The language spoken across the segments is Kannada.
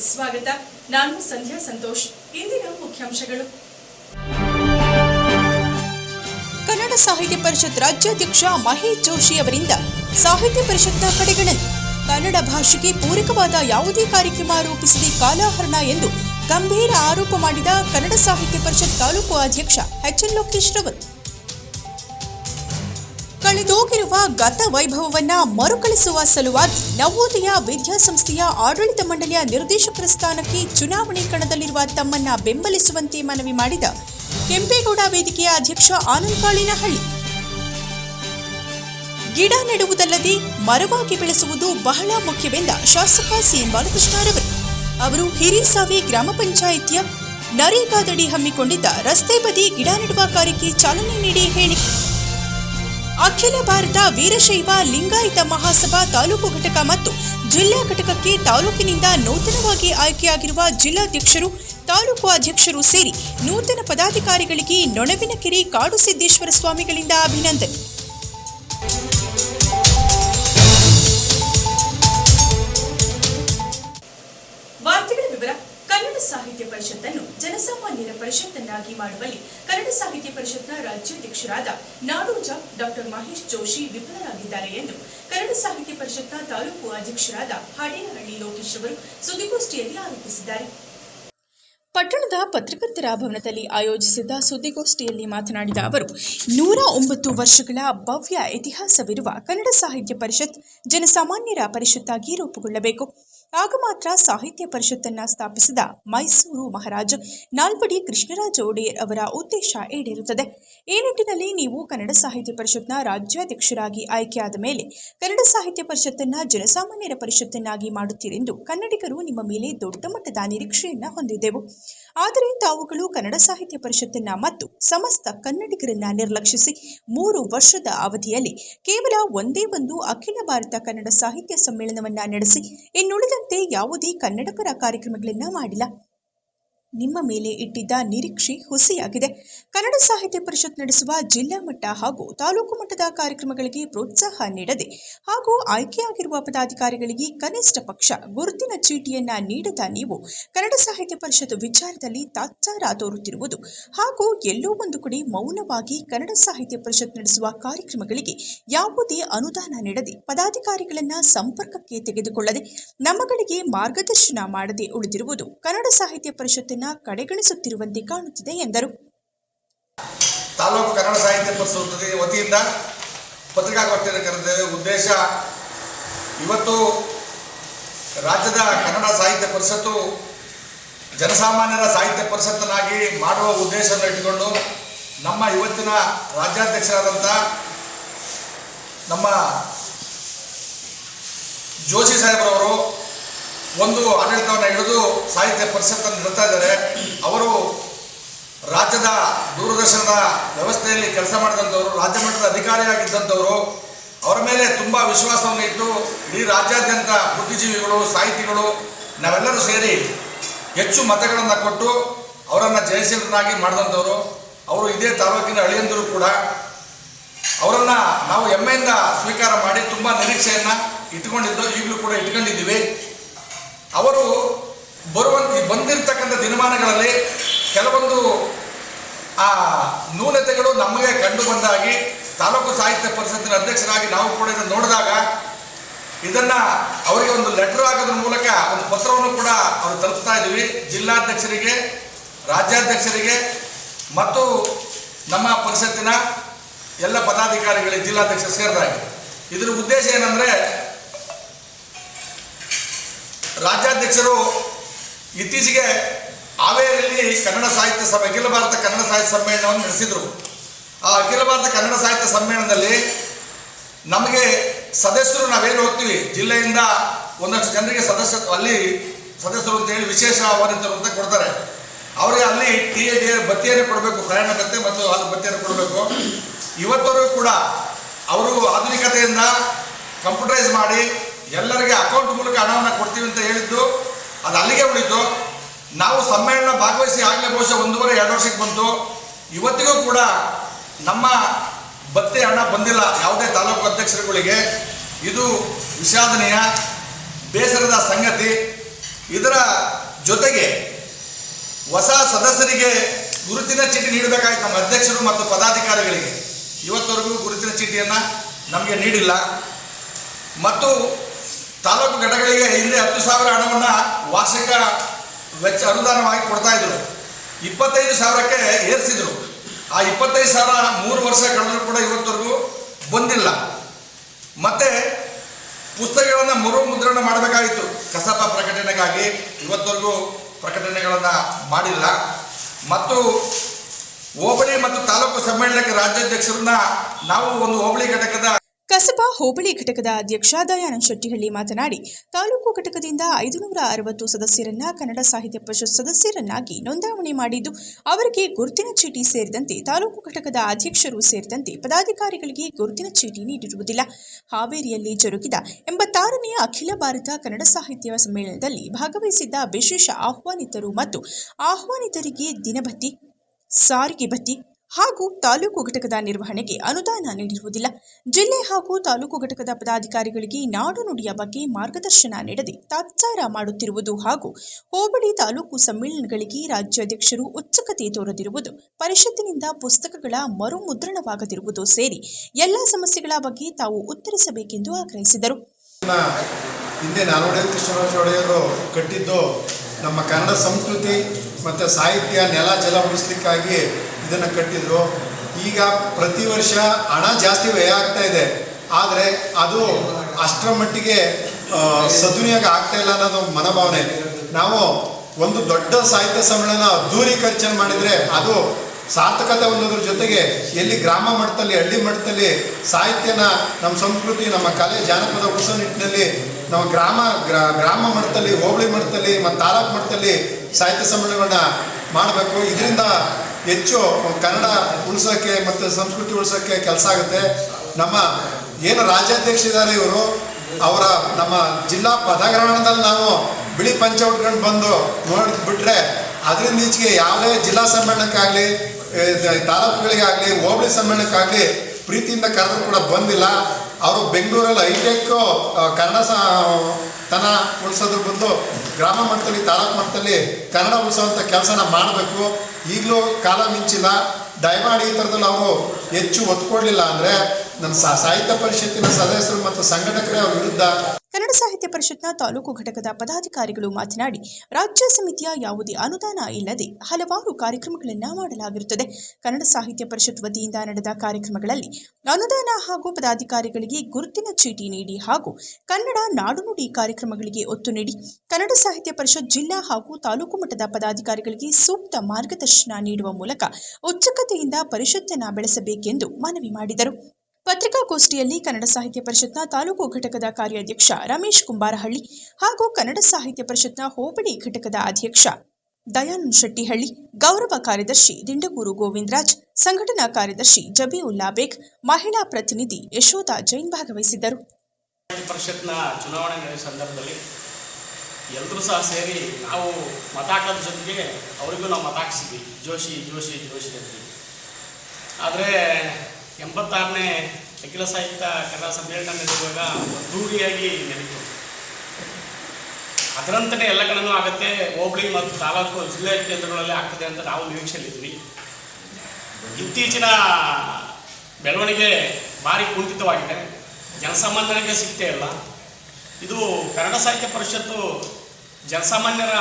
ಸ್ವಾಗತ. ನಾನು ಸಂಧ್ಯಾ ಸಂತೋಷ್. ಇಂದಿನ ಮುಖ್ಯಾಂಶಗಳು. ಕನ್ನಡ ಸಾಹಿತ್ಯ ಪರಿಷತ್ ರಾಜ್ಯಾಧ್ಯಕ್ಷ ಮಹೇಶ್ ಜೋಶಿ ಅವರಿಂದ ಸಾಹಿತ್ಯ ಪರಿಷತ್ನ ಕಡೆಗಳನ್ನು ಕನ್ನಡ ಭಾಷೆಗೆ ಪೂರಕವಾದ ಯಾವುದೇ ಕಾರ್ಯಕ್ರಮ ರೂಪಿಸದೆ ಕಾಲಹರಣ ಎಂದು ಗಂಭೀರ ಆರೋಪ ಮಾಡಿದ ಕನ್ನಡ ಸಾಹಿತ್ಯ ಪರಿಷತ್ ತಾಲೂಕು ಅಧ್ಯಕ್ಷ ಎಚ್ ಎನ್ ಲೋಕೇಶ್ ರವರು. ಕಳೆದೋಗಿರುವ ಗತ ವೈಭವವನ್ನ ಮರುಕಳಿಸುವ ಸಲುವಾಗಿ ನವೋದಯ ವಿದ್ಯಾಸಂಸ್ಥೆಯ ಆಡಳಿತ ಮಂಡಳಿಯ ನಿರ್ದೇಶಕರ ಸ್ಥಾನಕ್ಕೆ ಚುನಾವಣೆ ಕಣದಲ್ಲಿರುವ ತಮ್ಮನ್ನ ಬೆಂಬಲಿಸುವಂತೆ ಮನವಿ ಮಾಡಿದ ಕೆಂಪೇಗೌಡ ವೇದಿಕೆಯ ಅಧ್ಯಕ್ಷ ಆನಂದ್ ಕಾಳಿನಹಳ್ಳಿ. ಗಿಡ ನೆಡುವುದಲ್ಲದೆ ಮರವಾಗಿ ಬೆಳೆಸುವುದು ಬಹಳ ಮುಖ್ಯವೆಂದ ಶಾಸಕ ಸಿಎಂ ಬಾಲಕೃಷ್ಣರವರು ಅವರು ಹಿರಿಸಾವಿ ಗ್ರಾಮ ಪಂಚಾಯಿತಿಯ ನರೇಗಾದಡಿ ಹಮ್ಮಿಕೊಂಡಿದ್ದ ರಸ್ತೆ ಬದಿ ಗಿಡ ನೆಡುವ ಕಾರ್ಯಕ್ಕೆ ಚಾಲನೆ ನೀಡಿ ಹೇಳಿಕೆ ಅಖಿಲ ಭಾರತ ವೀರಶೈವ ಲಿಂಗಾಯತ ಮಹಾಸಭಾ ತಾಲೂಕು ಘಟಕ ಮತ್ತು ಜಿಲ್ಲಾ ಘಟಕಕ್ಕೆ ತಾಲೂಕಿನಿಂದ ನೂತನವಾಗಿ ಆಯ್ಕೆಯಾಗಿರುವ ಜಿಲ್ಲಾಧ್ಯಕ್ಷರು, ತಾಲೂಕು ಅಧ್ಯಕ್ಷರು ಸೇರಿ ನೂತನ ಪದಾಧಿಕಾರಿಗಳಿಗೆ ನೊಣವಿನಕೆರೆ ಕಾಡು ಸಿದ್ದೇಶ್ವರ ಸ್ವಾಮಿಗಳಿಂದ ಅಭಿನಂದನೆ. ಸಾಹಿತ್ಯ ಪರಿಷತ್ತನ್ನು ಜನಸಾಮಾನ್ಯರ ಪರಿಷತ್ತನ್ನಾಗಿ ಮಾಡುವಲ್ಲಿ ಕನ್ನಡ ಸಾಹಿತ್ಯ ಪರಿಷತ್ನ ರಾಜ್ಯಾಧ್ಯಕ್ಷರಾದ ನಾಡೋಜ ಡಾಕ್ಟರ್ ಮಹೇಶ್ ಜೋಶಿ ವಿಫಲರಾಗಿದ್ದಾರೆ ಎಂದು ಕನ್ನಡ ಸಾಹಿತ್ಯ ಪರಿಷತ್ನ ತಾಲೂಕು ಅಧ್ಯಕ್ಷರಾದ ಹಾಡೇನಹಳ್ಳಿ ಲೋಕೇಶ್ ಅವರು ಸುದ್ದಿಗೋಷ್ಠಿಯಲ್ಲಿ ಆರೋಪಿಸಿದ್ದಾರೆ. ಪಟ್ಟಣದ ಪತ್ರಕರ್ತರ ಭವನದಲ್ಲಿ ಆಯೋಜಿಸಿದ್ದ ಸುದ್ದಿಗೋಷ್ಠಿಯಲ್ಲಿ ಮಾತನಾಡಿದ ಅವರು, ನೂರ ಒಂಬತ್ತು ವರ್ಷಗಳ ಭವ್ಯ ಇತಿಹಾಸವಿರುವ ಕನ್ನಡ ಸಾಹಿತ್ಯ ಪರಿಷತ್ ಜನಸಾಮಾನ್ಯರ ಪರಿಷತ್ತಾಗಿ ರೂಪುಗೊಳ್ಳಬೇಕು. ಆಗ ಮಾತ್ರ ಸಾಹಿತ್ಯ ಪರಿಷತ್ತನ್ನ ಸ್ಥಾಪಿಸಿದ ಮೈಸೂರು ಮಹಾರಾಜ ನಾಲ್ವಡಿ ಕೃಷ್ಣರಾಜ ಒಡೆಯರ್ ಅವರ ಉದ್ದೇಶ ಈಡೇರುತ್ತದೆ. ಈ ನಿಟ್ಟಿನಲ್ಲಿ ನೀವು ಕನ್ನಡ ಸಾಹಿತ್ಯ ಪರಿಷತ್ನ ರಾಜ್ಯಾಧ್ಯಕ್ಷರಾಗಿ ಆಯ್ಕೆಯಾದ ಮೇಲೆ ಕನ್ನಡ ಸಾಹಿತ್ಯ ಪರಿಷತ್ತನ್ನ ಜನಸಾಮಾನ್ಯರ ಪರಿಷತ್ತನ್ನಾಗಿ ಮಾಡುತ್ತೀರೆಂದು ಕನ್ನಡಿಗರು ನಿಮ್ಮ ಮೇಲೆ ದೊಡ್ಡ ಮಟ್ಟದ ನಿರೀಕ್ಷೆಯನ್ನ ಹೊಂದಿದ್ದೆವು. ಆದರೆ ತಾವುಗಳು ಕನ್ನಡ ಸಾಹಿತ್ಯ ಪರಿಷತ್ತನ್ನ ಮತ್ತು ಸಮಸ್ತ ಕನ್ನಡಿಗರನ್ನ ನಿರ್ಲಕ್ಷಿಸಿ ಮೂರು ವರ್ಷದ ಅವಧಿಯಲ್ಲಿ ಕೇವಲ ಒಂದೇ ಒಂದು ಅಖಿಲ ಭಾರತ ಕನ್ನಡ ಸಾಹಿತ್ಯ ಸಮ್ಮೇಳನವನ್ನ ನಡೆಸಿ ಇನ್ನುಳಿದಂತೆ ಯಾವುದೇ ಕನ್ನಡಪರ ಕಾರ್ಯಕ್ರಮಗಳನ್ನ ಮಾಡಿಲ್ಲ. ನಿಮ್ಮ ಮೇಲೆ ಇಟ್ಟಿದ್ದ ನಿರೀಕ್ಷೆ ಹುಸಿಯಾಗಿದೆ. ಕನ್ನಡ ಸಾಹಿತ್ಯ ಪರಿಷತ್ ನಡೆಸುವ ಜಿಲ್ಲಾ ಮಟ್ಟ ಹಾಗೂ ತಾಲೂಕು ಮಟ್ಟದ ಕಾರ್ಯಕ್ರಮಗಳಿಗೆ ಪ್ರೋತ್ಸಾಹ ನೀಡದೆ ಹಾಗೂ ಆಯ್ಕೆಯಾಗಿರುವ ಪದಾಧಿಕಾರಿಗಳಿಗೆ ಕನಿಷ್ಠ ಪಕ್ಷ ಗುರುತಿನ ಚೀಟಿಯನ್ನ ನೀಡದ ನೀವು ಕನ್ನಡ ಸಾಹಿತ್ಯ ಪರಿಷತ್ ವಿಚಾರದಲ್ಲಿ ತಾತ್ಸಾರ ತೋರುತ್ತಿರುವುದು ಹಾಗೂ ಎಲ್ಲೋ ಒಂದು ಕಡೆ ಮೌನವಾಗಿ ಕನ್ನಡ ಸಾಹಿತ್ಯ ಪರಿಷತ್ ನಡೆಸುವ ಕಾರ್ಯಕ್ರಮಗಳಿಗೆ ಯಾವುದೇ ಅನುದಾನ ನೀಡದೆ ಪದಾಧಿಕಾರಿಗಳನ್ನ ಸಂಪರ್ಕಕ್ಕೆ ತೆಗೆದುಕೊಳ್ಳದೆ ನಮ್ಮಗಳಿಗೆ ಮಾರ್ಗದರ್ಶನ ಮಾಡದೆ ಉಳಿದಿರುವುದು ಕನ್ನಡ ಸಾಹಿತ್ಯ ಪರಿಷತ್ತನ್ನ ಕಡೆಗಣಿಸುತ್ತಿರುವಂತೆ ಕಾಣುತ್ತಿದೆ ಎಂದರು. ತಾಲೂಕು ಕನ್ನಡ ಸಾಹಿತ್ಯ ಪರಿಷತ್ ವತಿಯಿಂದ ಪತ್ರಿಕಾಗೋಷ್ಠಿಯನ್ನು ಕರೆದಿದ್ದೇವೆ ಉದ್ದೇಶ, ಇವತ್ತು ರಾಜ್ಯದ ಕನ್ನಡ ಸಾಹಿತ್ಯ ಪರಿಷತ್ತು ಜನಸಾಮಾನ್ಯರ ಸಾಹಿತ್ಯ ಪರಿಷತ್ತನ್ನಾಗಿ ಮಾಡುವ ಉದ್ದೇಶವನ್ನು ಇಟ್ಟುಕೊಂಡು ನಮ್ಮ ಇವತ್ತಿನ ರಾಜ್ಯಾಧ್ಯಕ್ಷರಾದಂಥ ನಮ್ಮ ಜೋಶಿ ಸಾಹೇಬ್ರವರು ಒಂದು ಆಡಳಿತವನ್ನು ಹಿಡಿದು ಸಾಹಿತ್ಯ ಪರಿಷತ್ತನ್ನು ಹೇಳ್ತಾ ಇದ್ದಾರೆ. ಅವರು ರಾಜ್ಯದ ದೂರದರ್ಶನದ ವ್ಯವಸ್ಥೆಯಲ್ಲಿ ಕೆಲಸ ಮಾಡಿದಂಥವರು, ರಾಜ್ಯ ಮಟ್ಟದ ಅಧಿಕಾರಿಯಾಗಿದ್ದಂಥವರು, ಅವರ ಮೇಲೆ ತುಂಬ ವಿಶ್ವಾಸವನ್ನು ಇಟ್ಟು ಇಡೀ ರಾಜ್ಯಾದ್ಯಂತ ಬುದ್ಧಿಜೀವಿಗಳು, ಸಾಹಿತಿಗಳು, ನಾವೆಲ್ಲರೂ ಸೇರಿ ಹೆಚ್ಚು ಮತಗಳನ್ನು ಕೊಟ್ಟು ಅವರನ್ನು ಜಯಶೀಲರನ್ನಾಗಿ ಮಾಡಿದಂಥವರು. ಅವರು ಇದೇ ತಾಲೂಕಿನ ಅಳಿಯಂದರು ಕೂಡ. ಅವರನ್ನು ನಾವು ಹೆಮ್ಮೆಯಿಂದ ಸ್ವೀಕಾರ ಮಾಡಿ ತುಂಬ ನಿರೀಕ್ಷೆಯನ್ನು ಇಟ್ಕೊಂಡಿದ್ದು ಈಗಲೂ ಕೂಡ ಇಟ್ಕೊಂಡಿದ್ದೀವಿ. ಅವರು ಬರುವಂತ ಬಂದಿರತಕ್ಕಂಥ ದಿನಮಾನಗಳಲ್ಲಿ ಕೆಲವೊಂದು, ಆ ನ್ಯೂನತೆಗಳು ನಮಗೆ ಕಂಡು ಬಂದಾಗಿ ತಾಲೂಕು ಸಾಹಿತ್ಯ ಪರಿಷತ್ತಿನ ಅಧ್ಯಕ್ಷರಾಗಿ ನಾವು ಕೂಡ ಇದನ್ನು ನೋಡಿದಾಗ ಇದನ್ನು ಅವರಿಗೆ ಒಂದು ಲೆಟರ್ ಆಗೋದ್ರ ಮೂಲಕ ಒಂದು ಪತ್ರವನ್ನು ಕೂಡ ಅವರು ತಲುಪಿಸ್ತಾ ಇದ್ದೀವಿ ಜಿಲ್ಲಾಧ್ಯಕ್ಷರಿಗೆ, ರಾಜ್ಯಾಧ್ಯಕ್ಷರಿಗೆ ಮತ್ತು ನಮ್ಮ ಪರಿಷತ್ತಿನ ಎಲ್ಲ ಪದಾಧಿಕಾರಿಗಳಿಗೆ, ಜಿಲ್ಲಾಧ್ಯಕ್ಷರು ಸೇರಿದಾಗಿ. ಇದರ ಉದ್ದೇಶ ಏನಂದರೆ ರಾಜ್ಯಾಧ್ಯಕ್ಷರು ಇತ್ತೀಚೆಗೆ ಹಾವೇರಿಯಲ್ಲಿ ಕನ್ನಡ ಸಾಹಿತ್ಯ ಸಭೆ, ಅಖಿಲ ಭಾರತ ಕನ್ನಡ ಸಾಹಿತ್ಯ ಸಮ್ಮೇಳನವನ್ನು ನಡೆಸಿದರು. ಆ ಅಖಿಲ ಭಾರತ ಕನ್ನಡ ಸಾಹಿತ್ಯ ಸಮ್ಮೇಳನದಲ್ಲಿ ನಮಗೆ ಸದಸ್ಯರು ನಾವೇನು ಹೋಗ್ತೀವಿ? ಜಿಲ್ಲೆಯಿಂದ ಒಂದಷ್ಟು ಜನರಿಗೆ ಸದಸ್ಯ ಅಲ್ಲಿ ಸದಸ್ಯರು ಅಂತ ಹೇಳಿ ವಿಶೇಷ ಆಹ್ವಾನಿತರು ಅಂತ ಕೊಡ್ತಾರೆ. ಅವರಿಗೆ ಅಲ್ಲಿ ಟಿ ಎ ಡಿ ಬತ್ತಿಯನ್ನು ಕೊಡಬೇಕು, ಪ್ರಯಾಣ ಭತ್ತೆ ಮತ್ತು ಅದು ಬತ್ತಿಯನ್ನು ಕೊಡಬೇಕು. ಇವತ್ತವರೆಗೂ ಕೂಡ ಅವರು ಆಧುನಿಕತೆಯಿಂದ ಕಂಪ್ಯೂಟರೈಸ್ ಮಾಡಿ ಎಲ್ಲರಿಗೆ ಅಕೌಂಟ್ ಮೂಲಕ ಹಣವನ್ನು ಕೊಡ್ತೀವಿ ಅಂತ ಹೇಳಿದ್ದು, ಅದು ಅಲ್ಲಿಗೆ ಉಳಿತು. ನಾವು ಸಮ್ಮೇಳನ ಭಾಗವಹಿಸಿ ಆಗಲೇ ಬಹುಶಃ ಒಂದೂವರೆ, ಎರಡು ವರ್ಷಕ್ಕೆ ಬಂತು. ಇವತ್ತಿಗೂ ಕೂಡ ನಮ್ಮ ಭತ್ತೆ ಹಣ ಬಂದಿಲ್ಲ, ಯಾವುದೇ ತಾಲೂಕು ಅಧ್ಯಕ್ಷರುಗಳಿಗೆ. ಇದು ವಿಷಾದನೀಯ, ಬೇಸರದ ಸಂಗತಿ. ಇದರ ಜೊತೆಗೆ ಹೊಸ ಸದಸ್ಯರಿಗೆ ಗುರುತಿನ ಚೀಟಿ ನೀಡಬೇಕಾಯ್ತು ನಮ್ಮ ಅಧ್ಯಕ್ಷರು ಮತ್ತು ಪದಾಧಿಕಾರಿಗಳಿಗೆ. ಇವತ್ತವರೆಗೂ ಗುರುತಿನ ಚೀಟಿಯನ್ನು ನಮಗೆ ನೀಡಿಲ್ಲ. ಮತ್ತು ತಾಲೂಕು ಘಟಕಗಳಿಗೆ ಹಿಂದೆ ಹತ್ತು ಸಾವಿರ ಹಣವನ್ನು ವಾರ್ಷಿಕ ವೆಚ್ಚ ಅನುದಾನವಾಗಿ ಕೊಡ್ತಾ ಇದ್ರು. ಇಪ್ಪತ್ತೈದು ಸಾವಿರಕ್ಕೆ ಏರಿಸಿದ್ರು. ಆ ಇಪ್ಪತ್ತೈದು ಸಾವಿರ ಮೂರು ವರ್ಷ ಕಳೆದರೂ ಕೂಡ ಇವತ್ತರೆಗೂ ಬಂದಿಲ್ಲ. ಮತ್ತೆ ಪುಸ್ತಕಗಳನ್ನು ಮರು ಮುದ್ರಣ ಮಾಡಬೇಕಾಗಿತ್ತು ಕಸಾಪ ಪ್ರಕಟಣೆಗಾಗಿ ಇವತ್ತವರೆಗೂ ಪ್ರಕಟಣೆಗಳನ್ನು ಮಾಡಿಲ್ಲ. ಮತ್ತು ಹೋಬಳಿ ಮತ್ತು ತಾಲೂಕು ಸಮ್ಮೇಳನಕ್ಕೆ ರಾಜ್ಯಾಧ್ಯಕ್ಷರನ್ನ ನಾವು ಒಂದು ಹೋಬಳಿ ಘಟಕದ ಕಸಬಾ ಹೋಬಳಿ ಘಟಕದ ಅಧ್ಯಕ್ಷ ದಯಾನಂದ ಶೆಟ್ಟಿಹಳ್ಳಿ ಮಾತನಾಡಿ, ತಾಲೂಕು ಘಟಕದಿಂದ ಐದುನೂರ ಅರವತ್ತು ಸದಸ್ಯರನ್ನ ಕನ್ನಡ ಸಾಹಿತ್ಯ ಪರಿಷತ್ ಸದಸ್ಯರನ್ನಾಗಿ ನೋಂದಾವಣೆ ಮಾಡಿದ್ದು, ಅವರಿಗೆ ಗುರುತಿನ ಚೀಟಿ ಸೇರಿದಂತೆ ತಾಲೂಕು ಘಟಕದ ಅಧ್ಯಕ್ಷರು ಸೇರಿದಂತೆ ಪದಾಧಿಕಾರಿಗಳಿಗೆ ಗುರುತಿನ ಚೀಟಿ ನೀಡಿರುವುದಿಲ್ಲ. ಹಾವೇರಿಯಲ್ಲಿ ಜರುಗಿದ ಎಂಬತ್ತಾರನೇ ಅಖಿಲ ಭಾರತ ಕನ್ನಡ ಸಾಹಿತ್ಯ ಸಮ್ಮೇಳನದಲ್ಲಿ ಭಾಗವಹಿಸಿದ್ದ ವಿಶೇಷ ಆಹ್ವಾನಿತರು ಮತ್ತು ಆಹ್ವಾನಿತರಿಗೆ ದಿನಭತ್ತಿ, ಸಾರಿಗೆ ಭತ್ತಿ ಹಾಗೂ ತಾಲೂಕು ಘಟಕದ ನಿರ್ವಹಣೆಗೆ ಅನುದಾನ ನೀಡಿರುವುದಿಲ್ಲ. ಜಿಲ್ಲೆ ಹಾಗೂ ತಾಲೂಕು ಘಟಕದ ಪದಾಧಿಕಾರಿಗಳಿಗೆ ನಾಡು ನುಡಿಯ ಬಗ್ಗೆ ಮಾರ್ಗದರ್ಶನ ನೀಡದೆ ತಾತ್ಸಾರ ಮಾಡುತ್ತಿರುವುದು ಹಾಗೂ ಹೋಬಳಿ ತಾಲೂಕು ಸಮ್ಮೇಳನಗಳಿಗೆ ರಾಜ್ಯಾಧ್ಯಕ್ಷರು ಉತ್ಸುಕತೆ ತೋರದಿರುವುದು, ಪರಿಷತ್ತಿನಿಂದ ಪುಸ್ತಕಗಳ ಮರು ಮುದ್ರಣವಾಗದಿರುವುದು ಸೇರಿ ಎಲ್ಲ ಸಮಸ್ಯೆಗಳ ಬಗ್ಗೆ ತಾವು ಉತ್ತರಿಸಬೇಕೆಂದು ಆಗ್ರಹಿಸಿದರು. ಹಿಂದೆ ಕೃಷ್ಣರಾಜ ಒಡೆಯರು ಕಟ್ಟಿದ್ದು ನಮ್ಮ ಕನ್ನಡ ಸಂಸ್ಕೃತಿ ಮತ್ತು ಸಾಹಿತ್ಯ ನೆಲ ಜಲ ಉಳಿಸ್ಲಿಕ್ಕಾಗಿ ಇದನ್ನು ಕಟ್ಟಿದ್ರು. ಈಗ ಪ್ರತಿ ವರ್ಷ ಹಣ ಜಾಸ್ತಿ ವ್ಯಯ ಆಗ್ತಾ ಇದೆ. ಆದರೆ ಅದು ಅಷ್ಟರ ಮಟ್ಟಿಗೆ ಸದ್ವಿನಿಯೋಗ ಆಗ್ತಾ ಇಲ್ಲ ಅನ್ನೋದು ಮನೋಭಾವನೆ. ನಾವು ಒಂದು ದೊಡ್ಡ ಸಾಹಿತ್ಯ ಸಮ್ಮೇಳನ ಅದ್ದೂರಿ ಖರ್ಚನ್ನು ಮಾಡಿದರೆ ಅದು ಸಾರ್ಥಕತೆ ಹೊಂದೋದ್ರ ಜೊತೆಗೆ ಎಲ್ಲಿ ಗ್ರಾಮ ಮಟ್ಟದಲ್ಲಿ, ಹಳ್ಳಿ ಮಟ್ಟದಲ್ಲಿ ಸಾಹಿತ್ಯನ, ನಮ್ಮ ಸಂಸ್ಕೃತಿ, ನಮ್ಮ ಕಲೆ ಜಾನಪದ ಉಳಿಸೋ ನಿಟ್ಟಿನಲ್ಲಿ ನಮ್ಮ ಗ್ರಾಮ ಗ್ರಾಮ ಮಟ್ಟದಲ್ಲಿ, ಹೋಬಳಿ ಮಟ್ಟದಲ್ಲಿ ಮತ್ತು ತಾಲೂಕು ಮಟ್ಟದಲ್ಲಿ ಸಾಹಿತ್ಯ ಸಮ್ಮೇಳನಗಳನ್ನ ಮಾಡಬೇಕು. ಇದರಿಂದ ಹೆಚ್ಚು ಕನ್ನಡ ಉಳಿಸೋಕ್ಕೆ ಮತ್ತು ಸಂಸ್ಕೃತಿ ಉಳಿಸೋಕ್ಕೆ ಕೆಲಸ ಆಗುತ್ತೆ. ನಮ್ಮ ಏನು ರಾಜ್ಯಾಧ್ಯಕ್ಷರಿದ್ದಾರೆ ಇವರು, ಅವರ ನಮ್ಮ ಜಿಲ್ಲಾ ಪದಗ್ರಹಣದಲ್ಲಿ ನಾವು ಬಿಳಿ ಪಂಚ ಉಟ್ಕೊಂಡು ಬಂದು ನೋಡಿಬಿಟ್ರೆ ಅದರಿಂದ ಈಚೆಗೆ ಯಾವುದೇ ಜಿಲ್ಲಾ ಸಮ್ಮೇಳನಕ್ಕಾಗಲಿ ತಾಲೂಕುಗಳಿಗಾಗಲಿ, ಹೋಬಳಿ ಸಮ್ಮೇಳನಕ್ಕಾಗಲಿ ಪ್ರೀತಿಯಿಂದ ಕರೆದು ಕೂಡ ಬಂದಿಲ್ಲ. ಅವರು ಬೆಂಗಳೂರಲ್ಲಿ ಹೈಟೆಕ್ ಕನ್ನಡ ತನ ಉಳಿಸೋದ್ರ ಬದಲು ಗ್ರಾಮ ಮಟ್ಟದಲ್ಲಿ, ತಾಲೂಕು ಮಟ್ಟದಲ್ಲಿ ಕನ್ನಡ ಉಳಿಸೋವಂಥ ಕೆಲಸನ ಮಾಡಬೇಕು. ಈಗಲೂ ಕಾಲ ಮಿಂಚಿಲ್ಲ. ದಯಮಾಡಿ ಈ ಥರದಲ್ಲಿ ಅವರು ಹೆಚ್ಚು ಒತ್ತು ಕೊಡಲಿಲ್ಲ ಅಂದರೆ ಸಾ- ಸಾಹಿತ್ಯ ಪರಿಷತ್ತಿನ ಸದಸ್ಯರು ಮತ್ತು ಸಂಘಟಕರೇ ವಿರುದ್ಧ ಕನ್ನಡ ಸಾಹಿತ್ಯ ಪರಿಷತ್ನ ತಾಲೂಕು ಘಟಕದ ಪದಾಧಿಕಾರಿಗಳು ಮಾತನಾಡಿ, ರಾಜ್ಯ ಸಮಿತಿಯ ಯಾವುದೇ ಅನುದಾನ ಇಲ್ಲದೆ ಹಲವಾರು ಕಾರ್ಯಕ್ರಮಗಳನ್ನು ಮಾಡಲಾಗಿರುತ್ತದೆ. ಕನ್ನಡ ಸಾಹಿತ್ಯ ಪರಿಷತ್ ವತಿಯಿಂದ ನಡೆದ ಕಾರ್ಯಕ್ರಮಗಳಲ್ಲಿ ಅನುದಾನ ಹಾಗೂ ಪದಾಧಿಕಾರಿಗಳಿಗೆ ಗುರುತಿನ ಚೀಟಿ ನೀಡಿ ಹಾಗೂ ಕನ್ನಡ ನಾಡುನುಡಿ ಕಾರ್ಯಕ್ರಮಗಳಿಗೆ ಒತ್ತು ನೀಡಿ, ಕನ್ನಡ ಸಾಹಿತ್ಯ ಪರಿಷತ್ ಜಿಲ್ಲಾ ಹಾಗೂ ತಾಲೂಕು ಮಟ್ಟದ ಪದಾಧಿಕಾರಿಗಳಿಗೆ ಸೂಕ್ತ ಮಾರ್ಗದರ್ಶನ ನೀಡುವ ಮೂಲಕ ಉತ್ಸುಕತೆಯಿಂದ ಪರಿಷತ್ತನ್ನು ಬೆಳೆಸಬೇಕೆಂದು ಮನವಿ ಮಾಡಿದರು. ಪತ್ರಿಕಾಗೋಷ್ಠಿಯಲ್ಲಿ ಕನ್ನಡ ಸಾಹಿತ್ಯ ಪರಿಷತ್ನ ತಾಲೂಕು ಘಟಕದ ಕಾರ್ಯಾಧ್ಯಕ್ಷ ರಮೇಶ್ ಕುಂಬಾರಹಳ್ಳಿ ಹಾಗೂ ಕನ್ನಡ ಸಾಹಿತ್ಯ ಪರಿಷತ್ನ ಹೋಬಳಿ ಘಟಕದ ಅಧ್ಯಕ್ಷ ದಯಾನಂದ್ ಶೆಟ್ಟಿಹಳ್ಳಿ, ಗೌರವ ಕಾರ್ಯದರ್ಶಿ ದಿಂಡಗೂರು ಗೋವಿಂದರಾಜ್, ಸಂಘಟನಾ ಕಾರ್ಯದರ್ಶಿ ಜಬೀವುಲ್ಲಾ ಬೇಗ್, ಮಹಿಳಾ ಪ್ರತಿನಿಧಿ ಯಶೋಧ ಜೈನ್ ಭಾಗವಹಿಸಿದ್ದರು. ಪರಿಷತ್ನ ಚುನಾವಣೆ ಸಂದರ್ಭದಲ್ಲಿ ಎಲ್ಲರೂ ಸಹ ಸೇರಿ ನಾವು ಮತ ಹಾಕೋದ್ರ ಜೊತೆಗೆ ಅವರಿಗೂ ನಾವು ಮತ ಹಾಕ್ಸಿದ್ವಿ ಜೋಶಿ ಜೋಶಿ ಜೋಶಿ ಆದರೆ ಎಂಬತ್ತಾರನೇ ಅಖಿಲ ಸಾಹಿತ್ಯ ಕನ್ನಡ ಸಮ್ಮೇಳನ ನಡೆಯುವಾಗ ಅದ್ದೂರಿಯಾಗಿ ನಡೀತು ಅದರಂತನೇ ಎಲ್ಲ ಕಡೆನೂ ಆಗುತ್ತೆ, ಹೋಬಳಿ ಮತ್ತು ತಾಲೂಕು ಜಿಲ್ಲೆ ಕೇಂದ್ರಗಳಲ್ಲಿ ಆಗ್ತದೆ ಅಂತ ನಾವು ನಿರೀಕ್ಷೆಯಲ್ಲಿದ್ವಿ ಇತ್ತೀಚಿನ ಬೆಳವಣಿಗೆ ಭಾರಿ ಕುಂಠಿತವಾಗಿದೆ. ಜನಸಾಮಾನ್ಯರಿಗೆ ಸಿಗ್ತೇ ಇಲ್ಲ. ಇದು ಕನ್ನಡ ಸಾಹಿತ್ಯ ಪರಿಷತ್ತು ಜನಸಾಮಾನ್ಯರ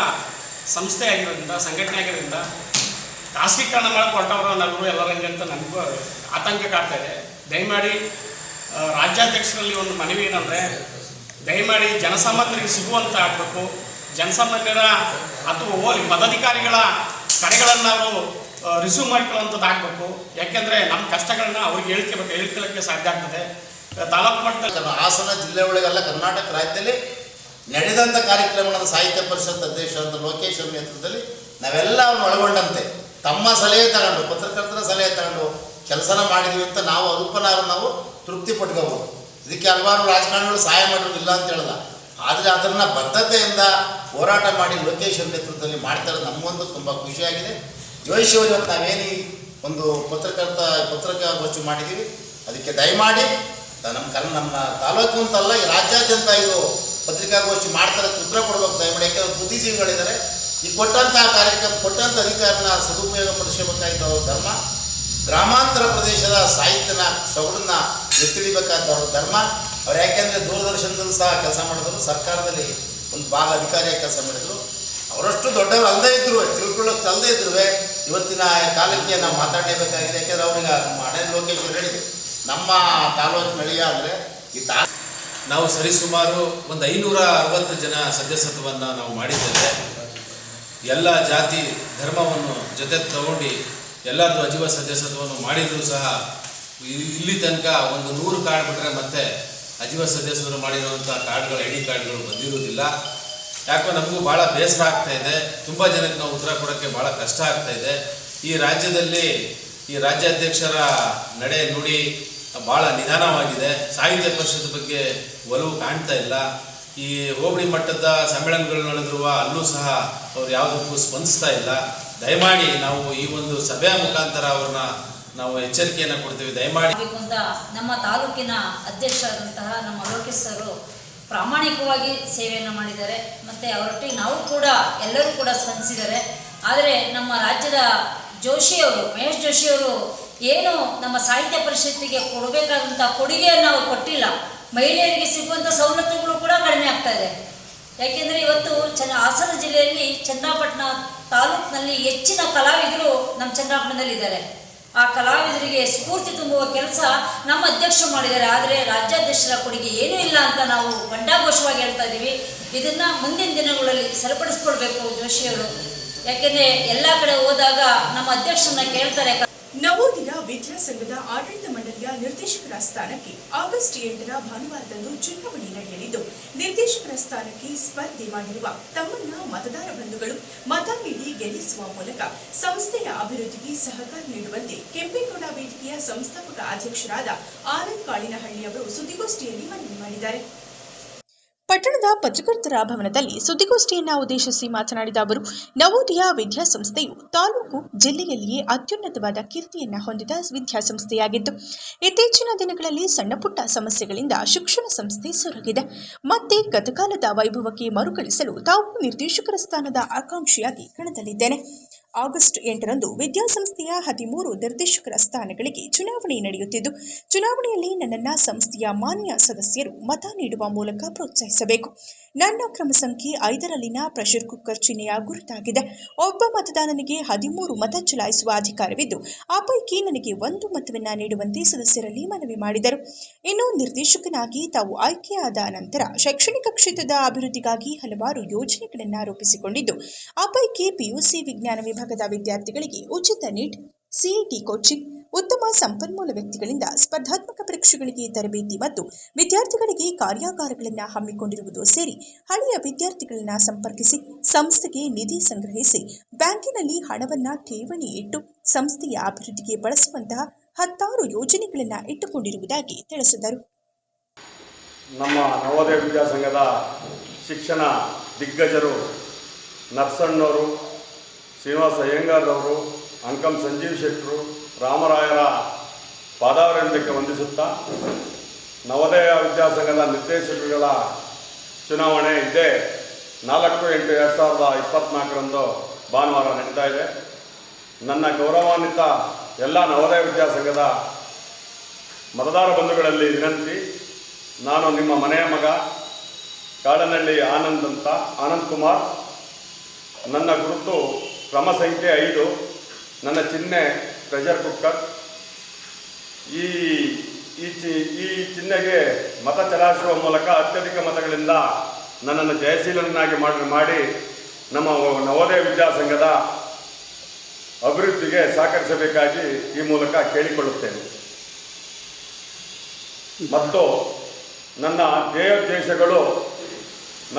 ಸಂಸ್ಥೆ ಆಗಿರೋದ್ರಿಂದ ಸಂಘಟನೆ ಆಗಿರೋದ್ರಿಂದ ಖಾಸಗೀಕರಣ ಮಾಡಕ್ಕೆ ಹೊರಟವ್ರ ನಗರು ಎಲ್ಲರಂಗೆ ಅಂತ ನನಗೂ ಆತಂಕ ಕಾಡ್ತಾ ಇದೆ. ದಯಮಾಡಿ ರಾಜ್ಯಾಧ್ಯಕ್ಷರಲ್ಲಿ ಒಂದು ಮನವಿ ಏನಂದರೆ, ದಯಮಾಡಿ ಜನಸಾಮಾನ್ಯರಿಗೆ ಸಿಗುವಂತ ಆಗಬೇಕು. ಜನಸಾಮಾನ್ಯರ ಅಥವಾ ಹೋಲಿ ಪದಾಧಿಕಾರಿಗಳ ಕರೆಗಳನ್ನು ಅವರು ರಿಸೀವ್ ಮಾಡ್ಕೊಳ್ಳುವಂಥದ್ದು ಆಗಬೇಕು. ಯಾಕೆಂದರೆ ನಮ್ಮ ಕಷ್ಟಗಳನ್ನ ಅವ್ರಿಗೆ ಹೇಳ್ಕೋಬೇಕು ಹೇಳ್ಕೊಳ್ಳೋಕ್ಕೆ ಸಾಧ್ಯ ಆಗ್ತದೆ. ತಾಲೂಕು ಮಟ್ಟದಲ್ಲಿ ಹಾಸನ ಜಿಲ್ಲೆ ಒಳಗೆಲ್ಲ, ಕರ್ನಾಟಕ ರಾಜ್ಯದಲ್ಲಿ ನಡೆದಂಥ ಕಾರ್ಯಕ್ರಮಗಳ ಸಾಹಿತ್ಯ ಪರಿಷತ್ ಅಧ್ಯಕ್ಷರಾದ ಲೋಕೇಶ್ ನೇತೃತ್ವದಲ್ಲಿ ನಾವೆಲ್ಲ ಒಳಗೊಂಡಂತೆ. ತಮ್ಮ ಸಲಹೆ ತಗೊಂಡು, ಪತ್ರಕರ್ತರ ಸಲಹೆ ತಗೊಂಡು ಕೆಲಸನ ಮಾಡಿದ್ವಿ ಅಂತ ನಾವು ಅಲ್ಪನಾರು ನಾವು ತೃಪ್ತಿ ಪಟ್ಕೋಬೋದು. ಇದಕ್ಕೆ ಹಲವಾರು ರಾಜಕಾರಣಿಗಳು ಸಹಾಯ ಮಾಡೋದಿಲ್ಲ ಅಂತ ಹೇಳ್ದ. ಆದರೆ ಅದನ್ನು ಬದ್ಧತೆಯಿಂದ ಹೋರಾಟ ಮಾಡಿ ಲೋಕೇಶ್ ಅವ್ರ ನೇತೃತ್ವದಲ್ಲಿ ಮಾಡ್ತಾರೆ ನಮಗೊಂದು ತುಂಬ ಖುಷಿಯಾಗಿದೆ. ಜೋಶಿ ಅವರು ಇವತ್ತು ನಾವೇನು ಒಂದು ಪತ್ರಕರ್ತ, ಪತ್ರಿಕಾಗೋಷ್ಠಿ ಮಾಡಿದ್ದೀವಿ ಅದಕ್ಕೆ ದಯಮಾಡಿ ನಮ್ಮ ಕನ್ನ ನಮ್ಮ ತಾಲೂಕು ಅಂತಲ್ಲ ಈ ರಾಜ್ಯಾದ್ಯಂತ ಇದು ಪತ್ರಿಕಾಗೋಷ್ಠಿ ಮಾಡ್ತಾರೆ ಉತ್ತರ ಕೊಡ್ಬೇಕು ದಯಮಾಡಿ. ಯಾಕಂದ್ರೆ ಬುದ್ಧಿಜೀವಿಗಳಿದ್ದಾರೆ. ಈ ಕೊಟ್ಟಂತಹ ಕಾರ್ಯಕ್ರಮ ಕೊಟ್ಟಂಥ ಅಧಿಕಾರನ ಸದುಪಯೋಗ ಪಡಿಸಬೇಕಾಗಿದ್ದವರು ಧರ್ಮ. ಗ್ರಾಮಾಂತರ ಪ್ರದೇಶದ ಸಾಹಿತ್ಯನ ಸೊಗಡನ್ನ ಎತ್ತಿಡಿಬೇಕಾದವರು ಧರ್ಮ. ಅವ್ರು ಯಾಕೆಂದರೆ ದೂರದರ್ಶನದಲ್ಲೂ ಸಹ ಕೆಲಸ ಮಾಡಿದ್ರು, ಸರ್ಕಾರದಲ್ಲಿ ಒಂದು ಭಾಗ ಅಧಿಕಾರಿಯಾಗಿ ಕೆಲಸ ಮಾಡಿದರು. ಅವರಷ್ಟು ದೊಡ್ಡವರು ಅಲ್ಲದೇ ಇದ್ರು, ತಿಳ್ಕೊಳ್ಳೋಕೆ ಅಲ್ಲದೇ ಇದ್ರು ಇವತ್ತಿನ ಕಾಲಕ್ಕೆ ನಾವು ಮಾತಾಡಲೇಬೇಕಾಗಿದೆ. ಯಾಕೆಂದ್ರೆ ಅವ್ರಿಗೆ ನಮ್ಮ ಹಣೆ ಲೋಕೇಶ್ವರ್ ಹೇಳಿದ್ರು. ನಮ್ಮ ತಾಲೂಕು ಮಳೆಯ ಅಂದರೆ ಈ ತಾ, ನಾವು ಸರಿಸುಮಾರು ಒಂದು ಐನೂರ ಅರವತ್ತು ಜನ ಸದಸ್ಯತ್ವವನ್ನು ನಾವು ಮಾಡಿದ್ದೇವೆ. ಎಲ್ಲ ಜಾತಿ ಧರ್ಮವನ್ನು ಜೊತೆ ತಗೊಂಡು ಎಲ್ಲರದು ಅಜೀವ ಸದಸ್ಯತ್ವವನ್ನು ಮಾಡಿದರೂ ಸಹ ಇಲ್ಲಿ ತನಕ ಒಂದು ನೂರು ಕಾರ್ಡ್ ಬಿಟ್ಟರೆ ಮತ್ತೆ ಅಜೀವ ಸದಸ್ಯರು ಮಾಡಿರುವಂಥ ಕಾರ್ಡ್ಗಳು, ಐ ಡಿ ಕಾರ್ಡ್ಗಳು ಬಂದಿರುವುದಿಲ್ಲ. ಯಾಕೋ ನಮಗೂ ಭಾಳ ಬೇಸರ ಆಗ್ತಾ ಇದೆ. ತುಂಬ ಜನಕ್ಕೆ ನಾವು ಉತ್ತರ ಕೊಡೋಕ್ಕೆ ಭಾಳ ಕಷ್ಟ ಆಗ್ತಾ ಇದೆ. ಈ ರಾಜ್ಯದಲ್ಲಿ ಈ ರಾಜ್ಯಾಧ್ಯಕ್ಷರ ನಡೆ ನುಡಿ ಭಾಳ ನಿಧಾನವಾಗಿದೆ. ಸಾಹಿತ್ಯ ಪರಿಷತ್ ಬಗ್ಗೆ ಒಲವು ಕಾಣ್ತಾ ಇಲ್ಲ. ಈ ಹೋಬಳಿ ಮಟ್ಟದ ಸಮ್ಮೇಳನಗಳು ನಡೆದಿರುವ ಅಲ್ಲೂ ಸಹ ಅವ್ರು ಯಾವುದಕ್ಕೂ ಸ್ಪಂದಿಸ್ತಾ ಇಲ್ಲ. ದಯಮಾಡಿ ನಾವು ಈ ಒಂದು ಸಭೆಯ ಮುಖಾಂತರ ಅವ್ರನ್ನ ನಾವು ಎಚ್ಚರಿಕೆಯನ್ನು ಕೊಡ್ತೀವಿ. ದಯಮಾಡಿ. ನಮ್ಮ ತಾಲೂಕಿನ ಅಧ್ಯಕ್ಷರಾದಂತಹ ನಮ್ಮ ಲೋಕೇಶ್ ಪ್ರಾಮಾಣಿಕವಾಗಿ ಸೇವೆಯನ್ನು ಮಾಡಿದ್ದಾರೆ. ಮತ್ತು ಅವರೊಟ್ಟಿಗೆ ನಾವು ಕೂಡ ಎಲ್ಲರೂ ಕೂಡ ಸ್ಪಂದಿಸಿದ್ದಾರೆ. ಆದರೆ ನಮ್ಮ ರಾಜ್ಯದ ಜೋಶಿಯವರು ಮಹೇಶ್ ಜೋಶಿಯವರು ಏನು ನಮ್ಮ ಸಾಹಿತ್ಯ ಪರಿಷತ್ತಿಗೆ ಕೊಡಬೇಕಾದಂಥ ಕೊಡುಗೆಯನ್ನು ಅವರು ಕೊಟ್ಟಿಲ್ಲ. ಮಹಿಳೆಯರಿಗೆ ಸಿಗುವಂಥ ಸವಲತ್ತುಗಳು ಕೂಡ ಕಡಿಮೆ ಆಗ್ತಾ ಇದೆ. ಯಾಕೆಂದರೆ ಇವತ್ತು ಚನ್ನ ಹಾಸನ ಜಿಲ್ಲೆಯಲ್ಲಿ ಚನ್ನಪಟ್ಟಣ ತಾಲೂಕಿನಲ್ಲಿ ಹೆಚ್ಚಿನ ಕಲಾವಿದರು ನಮ್ಮ ಚನ್ನಪಟ್ಟಣದಲ್ಲಿದ್ದಾರೆ ಆ ಕಲಾವಿದರಿಗೆ ಸ್ಫೂರ್ತಿ ತುಂಬುವ ಕೆಲಸ ನಮ್ಮ ಅಧ್ಯಕ್ಷರು ಮಾಡಿದ್ದಾರೆ. ಆದರೆ ರಾಜ್ಯಾಧ್ಯಕ್ಷರ ಕೊಡುಗೆ ಏನೂ ಇಲ್ಲ ಅಂತ ನಾವು ಗಂಡಾಘೋಷವಾಗಿ ಹೇಳ್ತಾ ಇದ್ದೀವಿ. ಇದನ್ನು ಮುಂದಿನ ದಿನಗಳಲ್ಲಿ ಸರಿಪಡಿಸ್ಕೊಳ್ಬೇಕು ಜೋಶಿಯವರು ಯಾಕೆಂದರೆ ಎಲ್ಲ ಕಡೆ ಹೋದಾಗ ನಮ್ಮ ಅಧ್ಯಕ್ಷರನ್ನ ಕೇಳ್ತಾರೆ. ನವೋದಯ ವಿದ್ಯಾಸಂಘದ ಆಡಳಿತ ಮಂಡಳಿಯ ನಿರ್ದೇಶಕರ ಸ್ಥಾನಕ್ಕೆ ಆಗಸ್ಟ್ ಎಂಟರ ಭಾನುವಾರದಂದು ಚುನಾವಣೆ ನಡೆಯಲಿದ್ದು, ನಿರ್ದೇಶಕರ ಸ್ಥಾನಕ್ಕೆ ಸ್ಪರ್ಧೆ ಮಾಡಿರುವ ತಮ್ಮನ್ನ ಮತದಾರ ಬಂಧುಗಳು ಮತ ನೀಡಿ ಗೆಲ್ಲಿಸುವ ಮೂಲಕ ಸಂಸ್ಥೆಯ ಅಭಿವೃದ್ಧಿಗೆ ಸಹಕಾರ ನೀಡುವಂತೆ ಕೆಂಪೇಗೌಡ ವೇದಿಕೆಯ ಸಂಸ್ಥಾಪಕ ಅಧ್ಯಕ್ಷರಾದ ಆನಂದ್ ಕಾಳಿನಹಳ್ಳಿ ಅವರು ಸುದ್ದಿಗೋಷ್ಠಿಯಲ್ಲಿ ಮನವಿ ಮಾಡಿದ್ದಾರೆ. ಪಟ್ಟಣದ ಪತ್ರಕರ್ತರ ಭವನದಲ್ಲಿ ಸುದ್ದಿಗೋಷ್ಠಿಯನ್ನು ಉದ್ದೇಶಿಸಿ ಮಾತನಾಡಿದ ಅವರು, ನವೋದಯ ವಿದ್ಯಾಸಂಸ್ಥೆಯು ತಾಲೂಕು ಜಿಲ್ಲೆಯಲ್ಲಿಯೇ ಅತ್ಯುನ್ನತವಾದ ಕೀರ್ತಿಯನ್ನ ಹೊಂದಿದ ವಿದ್ಯಾಸಂಸ್ಥೆಯಾಗಿದ್ದು, ಇತ್ತೀಚಿನ ದಿನಗಳಲ್ಲಿ ಸಣ್ಣಪುಟ್ಟ ಸಮಸ್ಯೆಗಳಿಂದ ಶಿಕ್ಷಣ ಸಂಸ್ಥೆ ಸೊರಗಿದೆ. ಮತ್ತೆ ಗತಕಾಲದ ವೈಭವಕ್ಕೆ ಮರುಕಳಿಸಲು ತಾವು ನಿರ್ದೇಶಕರ ಸ್ಥಾನದ ಆಕಾಂಕ್ಷಿಯಾಗಿ ಕಣದಲ್ಲಿದ್ದೇನೆ. ಆಗಸ್ಟ್ ಎಂಟರಂದು ವಿದ್ಯಾಸಂಸ್ಥೆಯ ಹದಿಮೂರು ನಿರ್ದೇಶಕರ ಸ್ಥಾನಗಳಿಗೆ ಚುನಾವಣೆ ನಡೆಯುತ್ತಿದ್ದು, ಚುನಾವಣೆಯಲ್ಲಿ ನನ್ನನ್ನು ಸಂಸ್ಥೆಯ ಮಾನ್ಯ ಸದಸ್ಯರು ಮತ ನೀಡುವ ಮೂಲಕ ಪ್ರೋತ್ಸಾಹಿಸಬೇಕು. ನನ್ನ ಕ್ರಮ ಸಂಖ್ಯೆ ಐದರಲ್ಲಿನ ಪ್ರೆಷರ್ ಕುಕ್ಕರ್ ಚಿಹ್ನೆಯ ಗುರುತಾಗಿದೆ. ಒಬ್ಬ ಮತದಾನನಿಗೆ ಹದಿಮೂರು ಮತ ಚಲಾಯಿಸುವ ಅಧಿಕಾರವಿದ್ದು, ಆ ಪೈಕಿ ನನಗೆ ಒಂದು ಮತವನ್ನು ನೀಡುವಂತೆ ಸದಸ್ಯರಲ್ಲಿ ಮನವಿ ಮಾಡಿದರು. ಇನ್ನು ನಿರ್ದೇಶಕನಾಗಿ ತಾವು ಆಯ್ಕೆಯಾದ ನಂತರ ಶೈಕ್ಷಣಿಕ ಕ್ಷೇತ್ರದ ಅಭಿವೃದ್ಧಿಗಾಗಿ ಹಲವಾರು ಯೋಜನೆಗಳನ್ನು ರೂಪಿಸಿಕೊಂಡಿದ್ದು, ಆ ಪೈಕಿ ಪಿಯುಸಿ ವಿಜ್ಞಾನ ವಿಭಾಗದ ವಿದ್ಯಾರ್ಥಿಗಳಿಗೆ ಉಚಿತ ನೀಟ್ ಸಿಇಟಿ ಕೋಚಿಂಗ್, ಉತ್ತಮ ಸಂಪನ್ಮೂಲ ವ್ಯಕ್ತಿಗಳಿಂದ ಸ್ಪರ್ಧಾತ್ಮಕ ಪರೀಕ್ಷೆಗಳಿಗೆ ತರಬೇತಿ ಮತ್ತು ವಿದ್ಯಾರ್ಥಿಗಳಿಗೆ ಕಾರ್ಯಾಗಾರಗಳನ್ನು ಹಮ್ಮಿಕೊಂಡಿರುವುದು ಸೇರಿ ಹಳೆಯ ವಿದ್ಯಾರ್ಥಿಗಳನ್ನು ಸಂಪರ್ಕಿಸಿ ಸಂಸ್ಥೆಗೆ ನಿಧಿ ಸಂಗ್ರಹಿಸಿ ಬ್ಯಾಂಕಿನಲ್ಲಿ ಹಣವನ್ನು ಠೇವಣಿ ಇಟ್ಟು ಸಂಸ್ಥೆಯ ಅಭಿವೃದ್ಧಿಗೆ ಬಳಸುವಂತಹ ಹತ್ತಾರು ಯೋಜನೆಗಳನ್ನು ಇಟ್ಟುಕೊಂಡಿರುವುದಾಗಿ ತಿಳಿಸಿದರು. ನಮ್ಮ ನವೋದಯ ವಿದ್ಯಾಸಂಘದ ಶಿಕ್ಷಣ ದಿಗ್ಗಜರು, ನರ್ಸಣ್ಣವರು ಶ್ರೀನಿವಾಸ ಅಯ್ಯಂಗಾರ್ರವರು ಅಂಕಂ ಸಂಜೀವ್ ಶೆಟ್ಟರು, ರಾಮರಾಯರ ಪಾದಾವರಣ್ಯಕ್ಕೆ ವಂದಿಸುತ್ತಾ, ನವೋದಯ ವಿದ್ಯಾಸಂಘದ ನಿರ್ದೇಶಕರುಗಳ ಚುನಾವಣೆ ಇದೆ ನಾಲ್ಕು ಎಂಟು ಎರಡು ಸಾವಿರದ ಇಪ್ಪತ್ನಾಲ್ಕರಂದು ಭಾನುವಾರ ನಡೀತಾ ಇದೆ. ನನ್ನ ಗೌರವಾನ್ವಿತ ಎಲ್ಲ ನವೋದಯ ವಿದ್ಯಾಸಂಘದ ಮತದಾರ ಬಂಧುಗಳಲ್ಲಿ ವಿನಂತಿ, ನಾನು ನಿಮ್ಮ ಮನೆಯ ಮಗ ಕಾಡನಹಳ್ಳಿ ಆನಂದ್ ಅಂತ, ಆನಂದ್ ಕುಮಾರ್. ನನ್ನ ಗುರುತು ಕ್ರಮ ಸಂಖ್ಯೆ ಐದು, ನನ್ನ ಚಿಹ್ನೆ ಪ್ರೆಷರ್ ಕುಕ್ಕರ್ ಈ ಈ ಚಿ, ಈ ಚಿಹ್ನೆಗೆ ಮತ ಚಲಾಯಿಸುವ ಮೂಲಕ ಅತ್ಯಧಿಕ ಮತಗಳಿಂದ ನನ್ನನ್ನು ಜಯಶೀಲನನ್ನಾಗಿ ಮಾಡಿ ಮಾಡಿ ನಮ್ಮ ನವೋದಯ ವಿದ್ಯಾಸಂಘದ ಅಭಿವೃದ್ಧಿಗೆ ಸಹಕರಿಸಬೇಕಾಗಿ ಈ ಮೂಲಕ ಕೇಳಿಕೊಳ್ಳುತ್ತೇನೆ. ಮತ್ತು ನನ್ನ ಧ್ಯೇಯೋದ್ದೇಶಗಳು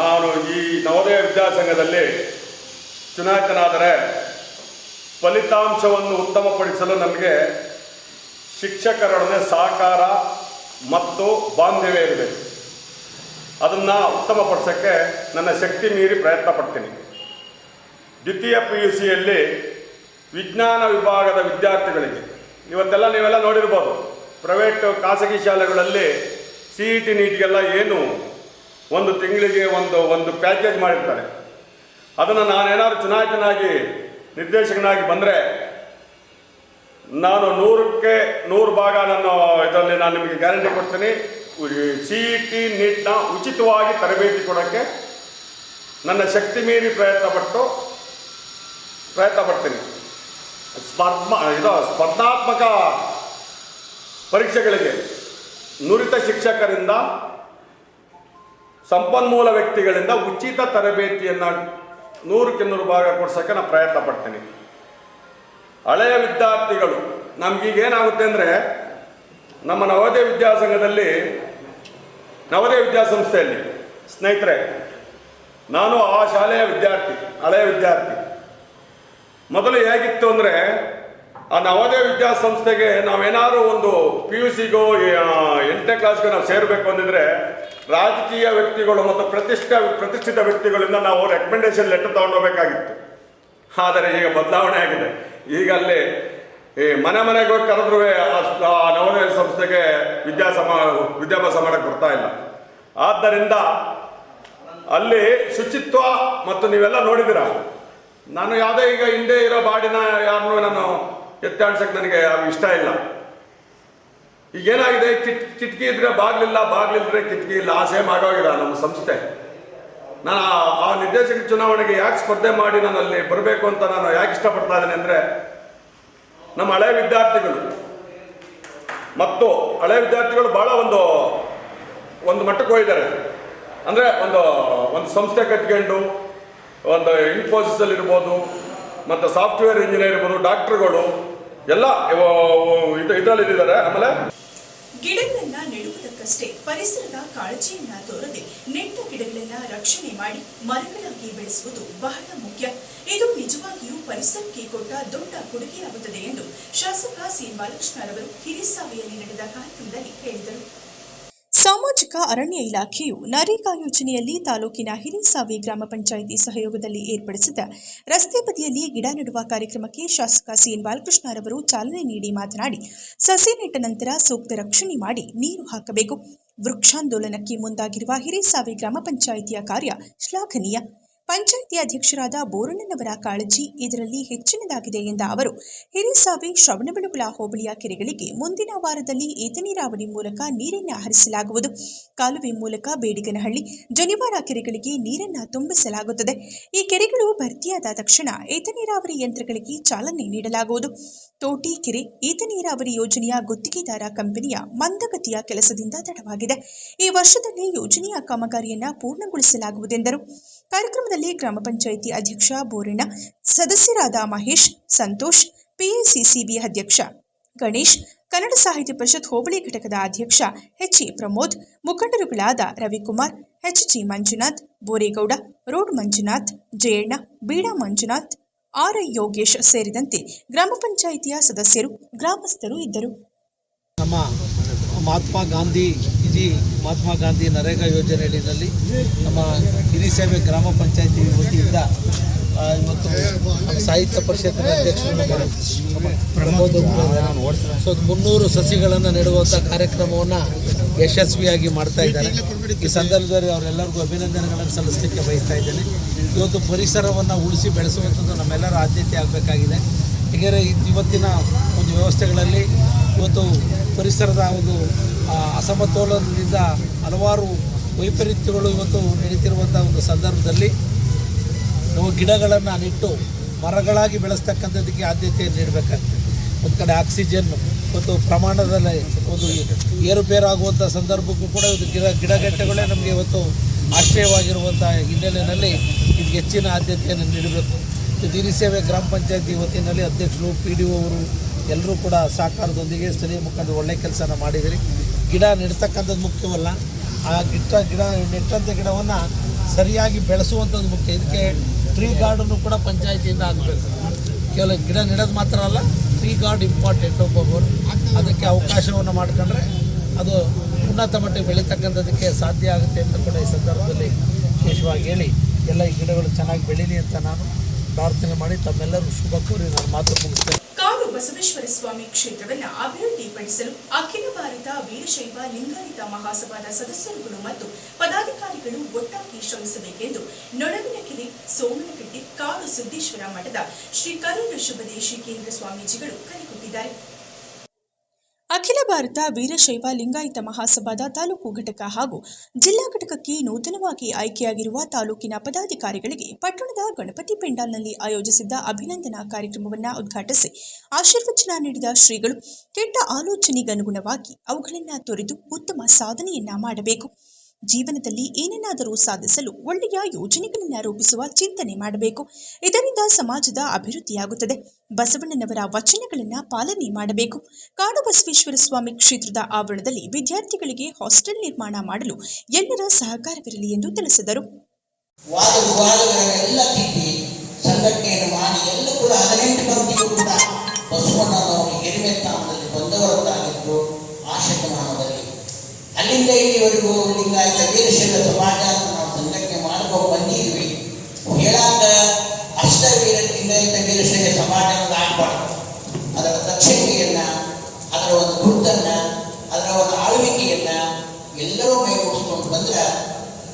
ನಾನು ಈ ನವೋದಯ ವಿದ್ಯಾಸಂಘದಲ್ಲಿ ಚುನಾಯಿತನಾದರೆ ಫಲಿತಾಂಶವನ್ನು ಉತ್ತಮಪಡಿಸಲು ನಮಗೆ ಶಿಕ್ಷಕರೊಡನೆ ಸಹಕಾರ ಮತ್ತು ಬಾಂಧವ್ಯ ಇರಬೇಕು. ಅದನ್ನು ಉತ್ತಮಪಡಿಸೋಕ್ಕೆ ನನ್ನ ಶಕ್ತಿ ಮೀರಿ ಪ್ರಯತ್ನ ಪಡ್ತೀನಿ. ದ್ವಿತೀಯ ಪಿ ಯು ಸಿಯಲ್ಲಿ ವಿಜ್ಞಾನ ವಿಭಾಗದ ವಿದ್ಯಾರ್ಥಿಗಳಿಗೆ, ಇವತ್ತೆಲ್ಲ ನೀವೆಲ್ಲ ನೋಡಿರ್ಬೋದು, ಪ್ರೈವೇಟ್ ಖಾಸಗಿ ಶಾಲೆಗಳಲ್ಲಿ ಸಿ ಇ ಟಿ ನೀಟ್ಗೆಲ್ಲ ಏನು ಒಂದು ತಿಂಗಳಿಗೆ ಒಂದು ಒಂದು ಪ್ಯಾಕೇಜ್ ಮಾಡಿರ್ತಾರೆ. ಅದನ್ನು ನಾನೇನಾದ್ರು ಚುನಾಯಿತನಾಗಿ ನಿರ್ದೇಶಕನಾಗಿ ಬಂದರೆ ನಾನು ನೂರಕ್ಕೆ ನೂರು ಭಾಗ ನಾನು ಇದರಲ್ಲಿ ನಾನು ನಿಮಗೆ ಗ್ಯಾರಂಟಿ ಕೊಡ್ತೀನಿ. ಸಿ ಇ ಟಿ ನೀಟ್ನ ಉಚಿತವಾಗಿ ತರಬೇತಿ ಕೊಡೋಕ್ಕೆ ನನ್ನ ಶಕ್ತಿ ಮೀರಿ ಪ್ರಯತ್ನ ಪಟ್ಟು ಪ್ರಯತ್ನ ಪಡ್ತೀನಿ. ಸ್ಪರ್ಧ ಇದು ಸ್ಪರ್ಧಾತ್ಮಕ ಪರೀಕ್ಷೆಗಳಿಗೆ ನುರಿತ ಶಿಕ್ಷಕರಿಂದ ಸಂಪನ್ಮೂಲ ವ್ಯಕ್ತಿಗಳಿಂದ ಉಚಿತ ತರಬೇತಿಯನ್ನು ನೂರಕ್ಕೆ ನೂರು ಭಾಗ ಕೊಡ್ಸೋಕ್ಕೆ ನಾನು ಪ್ರಯತ್ನ ಪಡ್ತೀನಿ. ಹಳೆಯ ವಿದ್ಯಾರ್ಥಿಗಳು, ನಮಗೀಗ ಏನಾಗುತ್ತೆ ಅಂದರೆ, ನಮ್ಮ ನವೋದಯ ವಿದ್ಯಾಸಂಘದಲ್ಲಿ ನವೋದಯ ವಿದ್ಯಾಸಂಸ್ಥೆಯಲ್ಲಿ ಸ್ನೇಹಿತರೆ, ನಾನು ಆ ಶಾಲೆಯ ವಿದ್ಯಾರ್ಥಿ, ಹಳೆಯ ವಿದ್ಯಾರ್ಥಿ. ಮೊದಲು ಹೇಗಿತ್ತು ಅಂದರೆ, ಆ ನವೋದಯ ವಿದ್ಯಾಸಂಸ್ಥೆಗೆ ನಾವೇನಾದರೂ ಒಂದು ಪಿ ಯು ಸಿಗೋ ಎಂಟನೇ ಕ್ಲಾಸ್ಗೆ ನಾವು ಸೇರಬೇಕು ಅಂದಿದ್ರೆ ರಾಜಕೀಯ ವ್ಯಕ್ತಿಗಳು ಮತ್ತು ಪ್ರತಿಷ್ಠ ಪ್ರತಿಷ್ಠಿತ ವ್ಯಕ್ತಿಗಳಿಂದ ನಾವು ರೆಕಮೆಂಡೇಶನ್ ಲೆಟರ್ ತಗೊಂಡೋಗ್ಬೇಕಾಗಿತ್ತು. ಆದರೆ ಈಗ ಬದಲಾವಣೆ ಆಗಿದೆ. ಈಗ ಅಲ್ಲಿ ಈ ಮನೆ ಮನೆಗೆ ಕರೆದ್ರು ಆ ನವೋದಯ ಸಂಸ್ಥೆಗೆ ವಿದ್ಯಾಸಮ ವಿದ್ಯಾಭ್ಯಾಸ ಮಾಡಕ್ಕೆ ಬರ್ತಾ ಇಲ್ಲ. ಆದ್ದರಿಂದ ಅಲ್ಲಿ ಶುಚಿತ್ವ ಮತ್ತು ನೀವೆಲ್ಲ ನೋಡಿದಿರ ನಾನು ಯಾವುದೇ ಈಗ ಹಿಂದೆ ಇರೋ ಬಾಡಿನ ಯಾರನ್ನೂ ನಾನು ಎತ್ತಾಡ್ಸಕ್ಕೆ ನನಗೆ ಇಷ್ಟ ಇಲ್ಲ. ಈಗೇನಾಗಿದೆ? ಕಿಟ್ ಕಿಟಕಿ ಇದ್ರೆ ಬಾಗ್ಲಿಲ್ಲ ಬಾಗ್ಲಿಲ್ಲದ್ರೆ ಕಿಟಕಿ ಇಲ್ಲ. ಆ ಸೇಮ್ ನಮ್ಮ ಸಂಸ್ಥೆ. ನಾನು ಆ- ನಿರ್ದೇಶಕ ಚುನಾವಣೆಗೆ ಯಾಕೆ ಸ್ಪರ್ಧೆ ಮಾಡಿ ನಾನು ಅಲ್ಲಿ ಬರಬೇಕು ಅಂತ ನಾನು ಯಾಕೆ ಇಷ್ಟಪಡ್ತಾ ಇದ್ದೀನಿ ಅಂದರೆ, ನಮ್ಮ ಹಳೆ ವಿದ್ಯಾರ್ಥಿಗಳು ಮತ್ತು ಹಳೆ ವಿದ್ಯಾರ್ಥಿಗಳು ಭಾಳ ಒಂದು ಒಂದು ಮಟ್ಟಕ್ಕೆ ಹೋಗಿದ್ದಾರೆ. ಅಂದರೆ ಒಂದು ಒಂದು ಸಂಸ್ಥೆ ಕಟ್ಕೊಂಡು, ಒಂದು ಇನ್ಫೋಸಿಸಲ್ಲಿ ಇರ್ಬೋದು, ಮತ್ತು ಸಾಫ್ಟ್ವೇರ್ ಇಂಜಿನಿಯರ್ ಇರ್ಬೋದು ಡಾಕ್ಟ್ರುಗಳು ಎಲ್ಲ ಇದರಲ್ಲಿ ಇದ್ದಾರೆ ಆಮೇಲೆ ಗಿಡಗಳನ್ನ ನೆಡುವುದಕ್ಕಷ್ಟೇ ಪರಿಸರದ ಕಾಳಜಿಯನ್ನ ತೋರದೆ ನೆಟ್ಟ ಗಿಡಗಳನ್ನ ರಕ್ಷಣೆ ಮಾಡಿ ಮರಗಳಾಗಿ ಬೆಳೆಸುವುದು ಬಹಳ ಮುಖ್ಯ. ಇದು ನಿಜವಾಗಿಯೂ ಪರಿಸರಕ್ಕೆ ಕೊಟ್ಟ ದೊಡ್ಡ ಕೊಡುಗೆಯಾಗುತ್ತದೆ ಎಂದು ಶಾಸಕ ಸಿ ಬಾಲಕೃಷ್ಣರವರು ಹಿರಿಸಾವೆಯಲ್ಲಿ ನಡೆದ ಕಾರ್ಯಕ್ರಮದಲ್ಲಿ ಹೇಳಿದರು. ಸಾಮಾಜಿಕ ಅರಣ್ಯ ಇಲಾಖೆಯು ನರೇಗಾ ಯೋಜನೆಯಲ್ಲಿ ತಾಲೂಕಿನ ಹಿರಿಸಾವಿ ಗ್ರಾಮ ಪಂಚಾಯಿತಿ ಸಹಯೋಗದಲ್ಲಿ ಏರ್ಪಡಿಸಿದ ರಸ್ತೆ ಬದಿಯಲ್ಲಿ ಗಿಡ ನೆಡುವ ಕಾರ್ಯಕ್ರಮಕ್ಕೆ ಶಾಸಕ ಸಿಎನ್ ಬಾಲಕೃಷ್ಣರವರು ಚಾಲನೆ ನೀಡಿ ಮಾತನಾಡಿ, ಸಸಿ ನೆಟ್ಟ ನಂತರ ಸೂಕ್ತ ರಕ್ಷಣೆ ಮಾಡಿ ನೀರು ಹಾಕಬೇಕು. ವೃಕ್ಷಾಂದೋಲನಕ್ಕೆ ಮುಂದಾಗಿರುವ ಹಿರಿಸಾವಿ ಗ್ರಾಮ ಪಂಚಾಯಿತಿಯ ಕಾರ್ಯ ಶ್ಲಾಘನೀಯ. ಪಂಚಾಯಿತಿ ಅಧ್ಯಕ್ಷರಾದ ಬೋರಣ್ಣನವರ ಕಾಳಜಿ ಇದರಲ್ಲಿ ಹೆಚ್ಚಿನದಾಗಿದೆ ಎಂದ ಅವರು ಹಿರಿಸಾವಿ ಶ್ರವಣಬೆಳಗುಲ ಹೋಬಳಿಯ ಕೆರೆಗಳಿಗೆ ಮುಂದಿನ ವಾರದಲ್ಲಿ ಏತ ನೀರಾವರಿ ಮೂಲಕ ನೀರನ್ನು ಹರಿಸಲಾಗುವುದು ಕಾಲುವೆ ಮೂಲಕ ಬೇಡಿಗನಹಳ್ಳಿ, ಜನಿವಾರ ಕೆರೆಗಳಿಗೆ ನೀರನ್ನು ತುಂಬಿಸಲಾಗುತ್ತದೆ. ಈ ಕೆರೆಗಳು ಭರ್ತಿಯಾದ ತಕ್ಷಣ ಏತ ನೀರಾವರಿ ಯಂತ್ರಗಳಿಗೆ ಚಾಲನೆ ನೀಡಲಾಗುವುದು. ತೋಟಿ ಕೆರೆ ಏತ ನೀರಾವರಿ ಯೋಜನೆಯ ಗುತ್ತಿಗೆದಾರ ಕಂಪನಿಯ ಮಂದಗತಿಯ ಕೆಲಸದಿಂದ ತಡವಾಗಿದೆ. ಈ ವರ್ಷದಲ್ಲಿ ಯೋಜನೆಯ ಕಾಮಗಾರಿಯನ್ನು ಪೂರ್ಣಗೊಳಿಸಲಾಗುವುದೆಂದರು ಕಾರ್ಯಕ್ರಮದಲ್ಲಿ ಗ್ರಾಮ ಪಂಚಾಯಿತಿ ಅಧ್ಯಕ್ಷ ಬೋರಿನ ಸದಸ್ಯರಾದ ಮಹೇಶ್, ಸಂತೋಷ್ ಪಿಎಸಿಸಿಬಿ ಅಧ್ಯಕ್ಷ ಗಣೇಶ್, ಕನ್ನಡ ಸಾಹಿತ್ಯ ಪರಿಷತ್ ಹೋಬಳಿ ಘಟಕದ ಅಧ್ಯಕ್ಷ H A Pramod, ಮುಖಂಡರುಗಳಾದ Ravikumar H G Manjunath, Boregowda, road Manjunath, Jayanna Beeda Manjunath R I Yogesh ಸೇರಿದಂತೆ ಗ್ರಾಮ ಪಂಚಾಯಿತಿಯ ಸದಸ್ಯರು, ಗ್ರಾಮಸ್ಥರು ಇದ್ದರು. ನಮ್ಮ ಮಹಾತ್ಮ ಗಾಂಧಿ ಇಡೀ ಮಹಾತ್ಮ ಗಾಂಧಿ ನರೇಗಾ ಯೋಜನೆಯಲ್ಲಿ ನಮ್ಮ ಹಿರಿಸೇವೆ ಗ್ರಾಮ ಪಂಚಾಯತಿ ವತಿಯಿಂದ ಇವತ್ತು ನಮ್ಮ ಸಾಹಿತ್ಯ ಪರಿಷತ್ತಿನ ಅಧ್ಯಕ್ಷರು ಸೊ ಮುನ್ನೂರು ಸಸಿಗಳನ್ನು ನೆಡುವಂಥ ಕಾರ್ಯಕ್ರಮವನ್ನು ಯಶಸ್ವಿಯಾಗಿ ಮಾಡ್ತಾ ಇದ್ದಾರೆ. ಈ ಸಂದರ್ಭದಲ್ಲಿ ಅವರೆಲ್ಲರಿಗೂ ಅಭಿನಂದನೆಗಳನ್ನು ಸಲ್ಲಿಸಲಿಕ್ಕೆ ಬಯಸ್ತಾ ಇದ್ದೇನೆ. ಇವತ್ತು ಪರಿಸರವನ್ನು ಉಳಿಸಿ ಬೆಳೆಸುವಂಥದ್ದು ನಮ್ಮೆಲ್ಲರ ಆದ್ಯತೆ ಆಗಬೇಕಾಗಿದೆ. ಹೀಗೆ ಇವತ್ತಿನ ಒಂದು ವ್ಯವಸ್ಥೆಗಳಲ್ಲಿ ಇವತ್ತು ಪರಿಸರದ ಒಂದು ಅಸಮತೋಲನದಿಂದ ಹಲವಾರು ವೈಪರೀತ್ಯಗಳು ಇವತ್ತು ನಡೀತಿರುವಂಥ ಒಂದು ಸಂದರ್ಭದಲ್ಲಿ ನಾವು ಗಿಡಗಳನ್ನು ನೆಟ್ಟು ಮರಗಳಾಗಿ ಬೆಳೆಸ್ತಕ್ಕಂಥದ್ದಕ್ಕೆ ಆದ್ಯತೆಯನ್ನು ನೀಡಬೇಕಾಗ್ತದೆ. ಒಂದು ಕಡೆ ಆಕ್ಸಿಜನ್ ಮತ್ತು ಪ್ರಮಾಣದಲ್ಲಿ ಒಂದು ಏರುಪೇರಾಗುವಂಥ ಸಂದರ್ಭಕ್ಕೂ ಕೂಡ ಇದು ಗಿಡ ಗಿಡಗಂಟೆಗಳೇ ನಮಗೆ ಇವತ್ತು ಆಶ್ರಯವಾಗಿರುವಂಥ ಹಿನ್ನೆಲೆಯಲ್ಲಿ ಇದಕ್ಕೆ ಹೆಚ್ಚಿನ ಆದ್ಯತೆಯನ್ನು ನೀಡಬೇಕು. ಇದು ಸೇವೆ ಗ್ರಾಮ ಪಂಚಾಯತಿ ವತಿಯಲ್ಲಿ ಅಧ್ಯಕ್ಷರು, ಪಿ ಡಿ ಅವರು ಎಲ್ಲರೂ ಕೂಡ ಸಹಕಾರದೊಂದಿಗೆ ಸ್ಥಳೀಯ ಮುಖಂಡರು ಒಳ್ಳೆಯ ಕೆಲಸನ ಮಾಡಿದಿರಿ. ಗಿಡ ನೆಡ್ತಕ್ಕಂಥದ್ದು ಮುಖ್ಯವಲ್ಲ. ಆ ಗಿಟ್ಟ ಗಿಡ ನೆಟ್ಟಂಥ ಗಿಡವನ್ನು ಸರಿಯಾಗಿ ಬೆಳೆಸುವಂಥದ್ದು ಮುಖ್ಯ. ಇದಕ್ಕೆ ಟ್ರೀ ಗಾರ್ಡನ್ನು ಕೂಡ ಪಂಚಾಯತಿಯಿಂದ ಆಗಬೇಕು. ಕೇವಲ ಗಿಡ ನೆಡೋದು ಮಾತ್ರ ಅಲ್ಲ ಟ್ರೀ ಗಾರ್ಡ್ ಇಂಪಾರ್ಟೆಂಟ್ ಒಬ್ಬೊಬ್ಬರು ಅದಕ್ಕೆ ಅವಕಾಶವನ್ನು ಮಾಡ್ಕೊಂಡ್ರೆ ಅದು ಉನ್ನತ ಮಟ್ಟಿಗೆ ಬೆಳೀತಕ್ಕಂಥದ್ದಕ್ಕೆ ಸಾಧ್ಯ ಆಗುತ್ತೆ ಅಂತ ಕೂಡ ಈ ಸಂದರ್ಭದಲ್ಲಿ ವಿಶೇಷವಾಗಿ ಹೇಳಿ. ಎಲ್ಲ ಈ ಗಿಡಗಳು ಚೆನ್ನಾಗಿ ಬೆಳೀಲಿ ಅಂತ ನಾನು ಪ್ರಾರ್ಥನೆ ಮಾಡಿ ತಮ್ಮೆಲ್ಲರೂ ಶುಭ ಕೋರಿ ನಾನು ಮಾತು ಮುಗಿಸ್ತೇನೆ. ಬಸವೇಶ್ವರ ಸ್ವಾಮಿ ಕ್ಷೇತ್ರವನ್ನು ಅಭಿವೃದ್ಧಿಪಡಿಸಲು ಅಖಿಲ ಭಾರತ ವೀರಶೈವ ಲಿಂಗಾಯಿತ ಮಹಾಸಭಾದ ಸದಸ್ಯರುಗಳು ಮತ್ತು ಪದಾಧಿಕಾರಿಗಳು ಒಟ್ಟಾಗಿ ಶ್ರಮಿಸಬೇಕೆಂದು ನೊಡವಿನಕೆರೆ ಸೋಮನಕಟ್ಟೆ ಕಾಡು ಸಿದ್ದೇಶ್ವರ ಮಠದ ಶ್ರೀ ಕರುಣ ಶುಭದೇಶಿ ಕೇಂದ್ರ ಸ್ವಾಮೀಜಿಗಳು ಕರೆ ಕೊಟ್ಟಿದ್ದಾರೆ ಅಖಿಲ ಭಾರತ ವೀರಶೈವ ಲಿಂಗಾಯತ ಮಹಾಸಭಾದ ತಾಲೂಕು ಘಟಕ ಹಾಗೂ ಜಿಲ್ಲಾ ಘಟಕಕ್ಕೆ ನೂತನವಾಗಿ ಆಯ್ಕೆಯಾಗಿರುವ ತಾಲೂಕಿನ ಪದಾಧಿಕಾರಿಗಳಿಗೆ ಪಟ್ಟಣದ ಗಣಪತಿ ಪೆಂಡಾಲ್ನಲ್ಲಿ ಆಯೋಜಿಸಿದ್ದ ಅಭಿನಂದನಾ ಕಾರ್ಯಕ್ರಮವನ್ನು ಉದ್ಘಾಟಿಸಿ ಆಶೀರ್ವಚನ ನೀಡಿದ ಶ್ರೀಗಳು ಕೆಟ್ಟ ಆಲೋಚನೆಗನುಗುಣವಾಗಿ ಅವುಗಳನ್ನು ತೊರೆದು ಉತ್ತಮ ಸಾಧನೆಯನ್ನ ಮಾಡಬೇಕು. ಜೀವನದಲ್ಲಿ ಏನನ್ನಾದರೂ ಸಾಧಿಸಲು ಒಳ್ಳೆಯ ಯೋಜನೆಗಳನ್ನು ರೂಪಿಸುವ ಚಿಂತನೆ ಮಾಡಬೇಕು. ಇದರಿಂದ ಸಮಾಜದ ಅಭಿವೃದ್ಧಿಯಾಗುತ್ತದೆ. ಬಸವಣ್ಣನವರ ವಚನಗಳನ್ನು ಪಾಲನೆ ಮಾಡಬೇಕು. ಕಾಡು ಬಸವೇಶ್ವರ ಸ್ವಾಮಿ ಕ್ಷೇತ್ರದ ಆವರಣದಲ್ಲಿ ವಿದ್ಯಾರ್ಥಿಗಳಿಗೆ ಹಾಸ್ಟೆಲ್ ನಿರ್ಮಾಣ ಮಾಡಲು ಎಲ್ಲರ ಸಹಕಾರವಿರಲಿ ಎಂದು ತಿಳಿಸಿದರು. ಬಂದವರದ್ದಾಗಿದ್ದು ಆ ಶತಮಾನದಲ್ಲಿ ಅಲ್ಲಿಂದ ಇಲ್ಲಿವರೆಗೂ ಲಿಂಗಾಯತ ವೀರಶೈವ ಸಮಾಜ ನಾವು ಸಂಘಟನೆ ಮಾಡ್ಕೊಂಡು ಬಂದಿದ್ವಿ. ಹೇಳಾಕ ಅಷ್ಟವೀರ ಲಿಂಗಾಯತ ವೀರಶೈವ ಸಮಾಜ ಅನ್ನೋದು ಆಗ್ಬಾರ್ದು. ಅದರ ದಕ್ಷತೆಯನ್ನ, ಅದರ ಒಂದು ಗುರುತನ್ನ, ಅದರ ಒಂದು ಆಳ್ವಿಕೆಯನ್ನ ಎಲ್ಲರೂ ಮೈಗೂಡಿಸ್ಕೊಂಡು ಬಂದ್ರೆ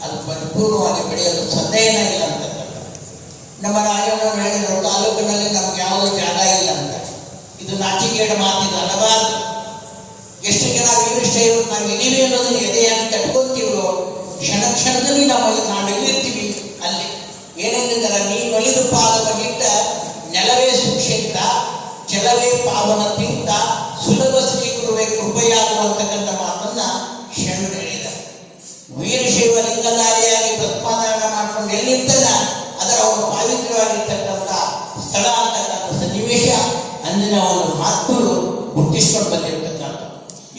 ಅದು ಪರಿಪೂರ್ಣವಾಗಿ ಬೆಳೆಯೋದು ಸಂದೇಹನೇ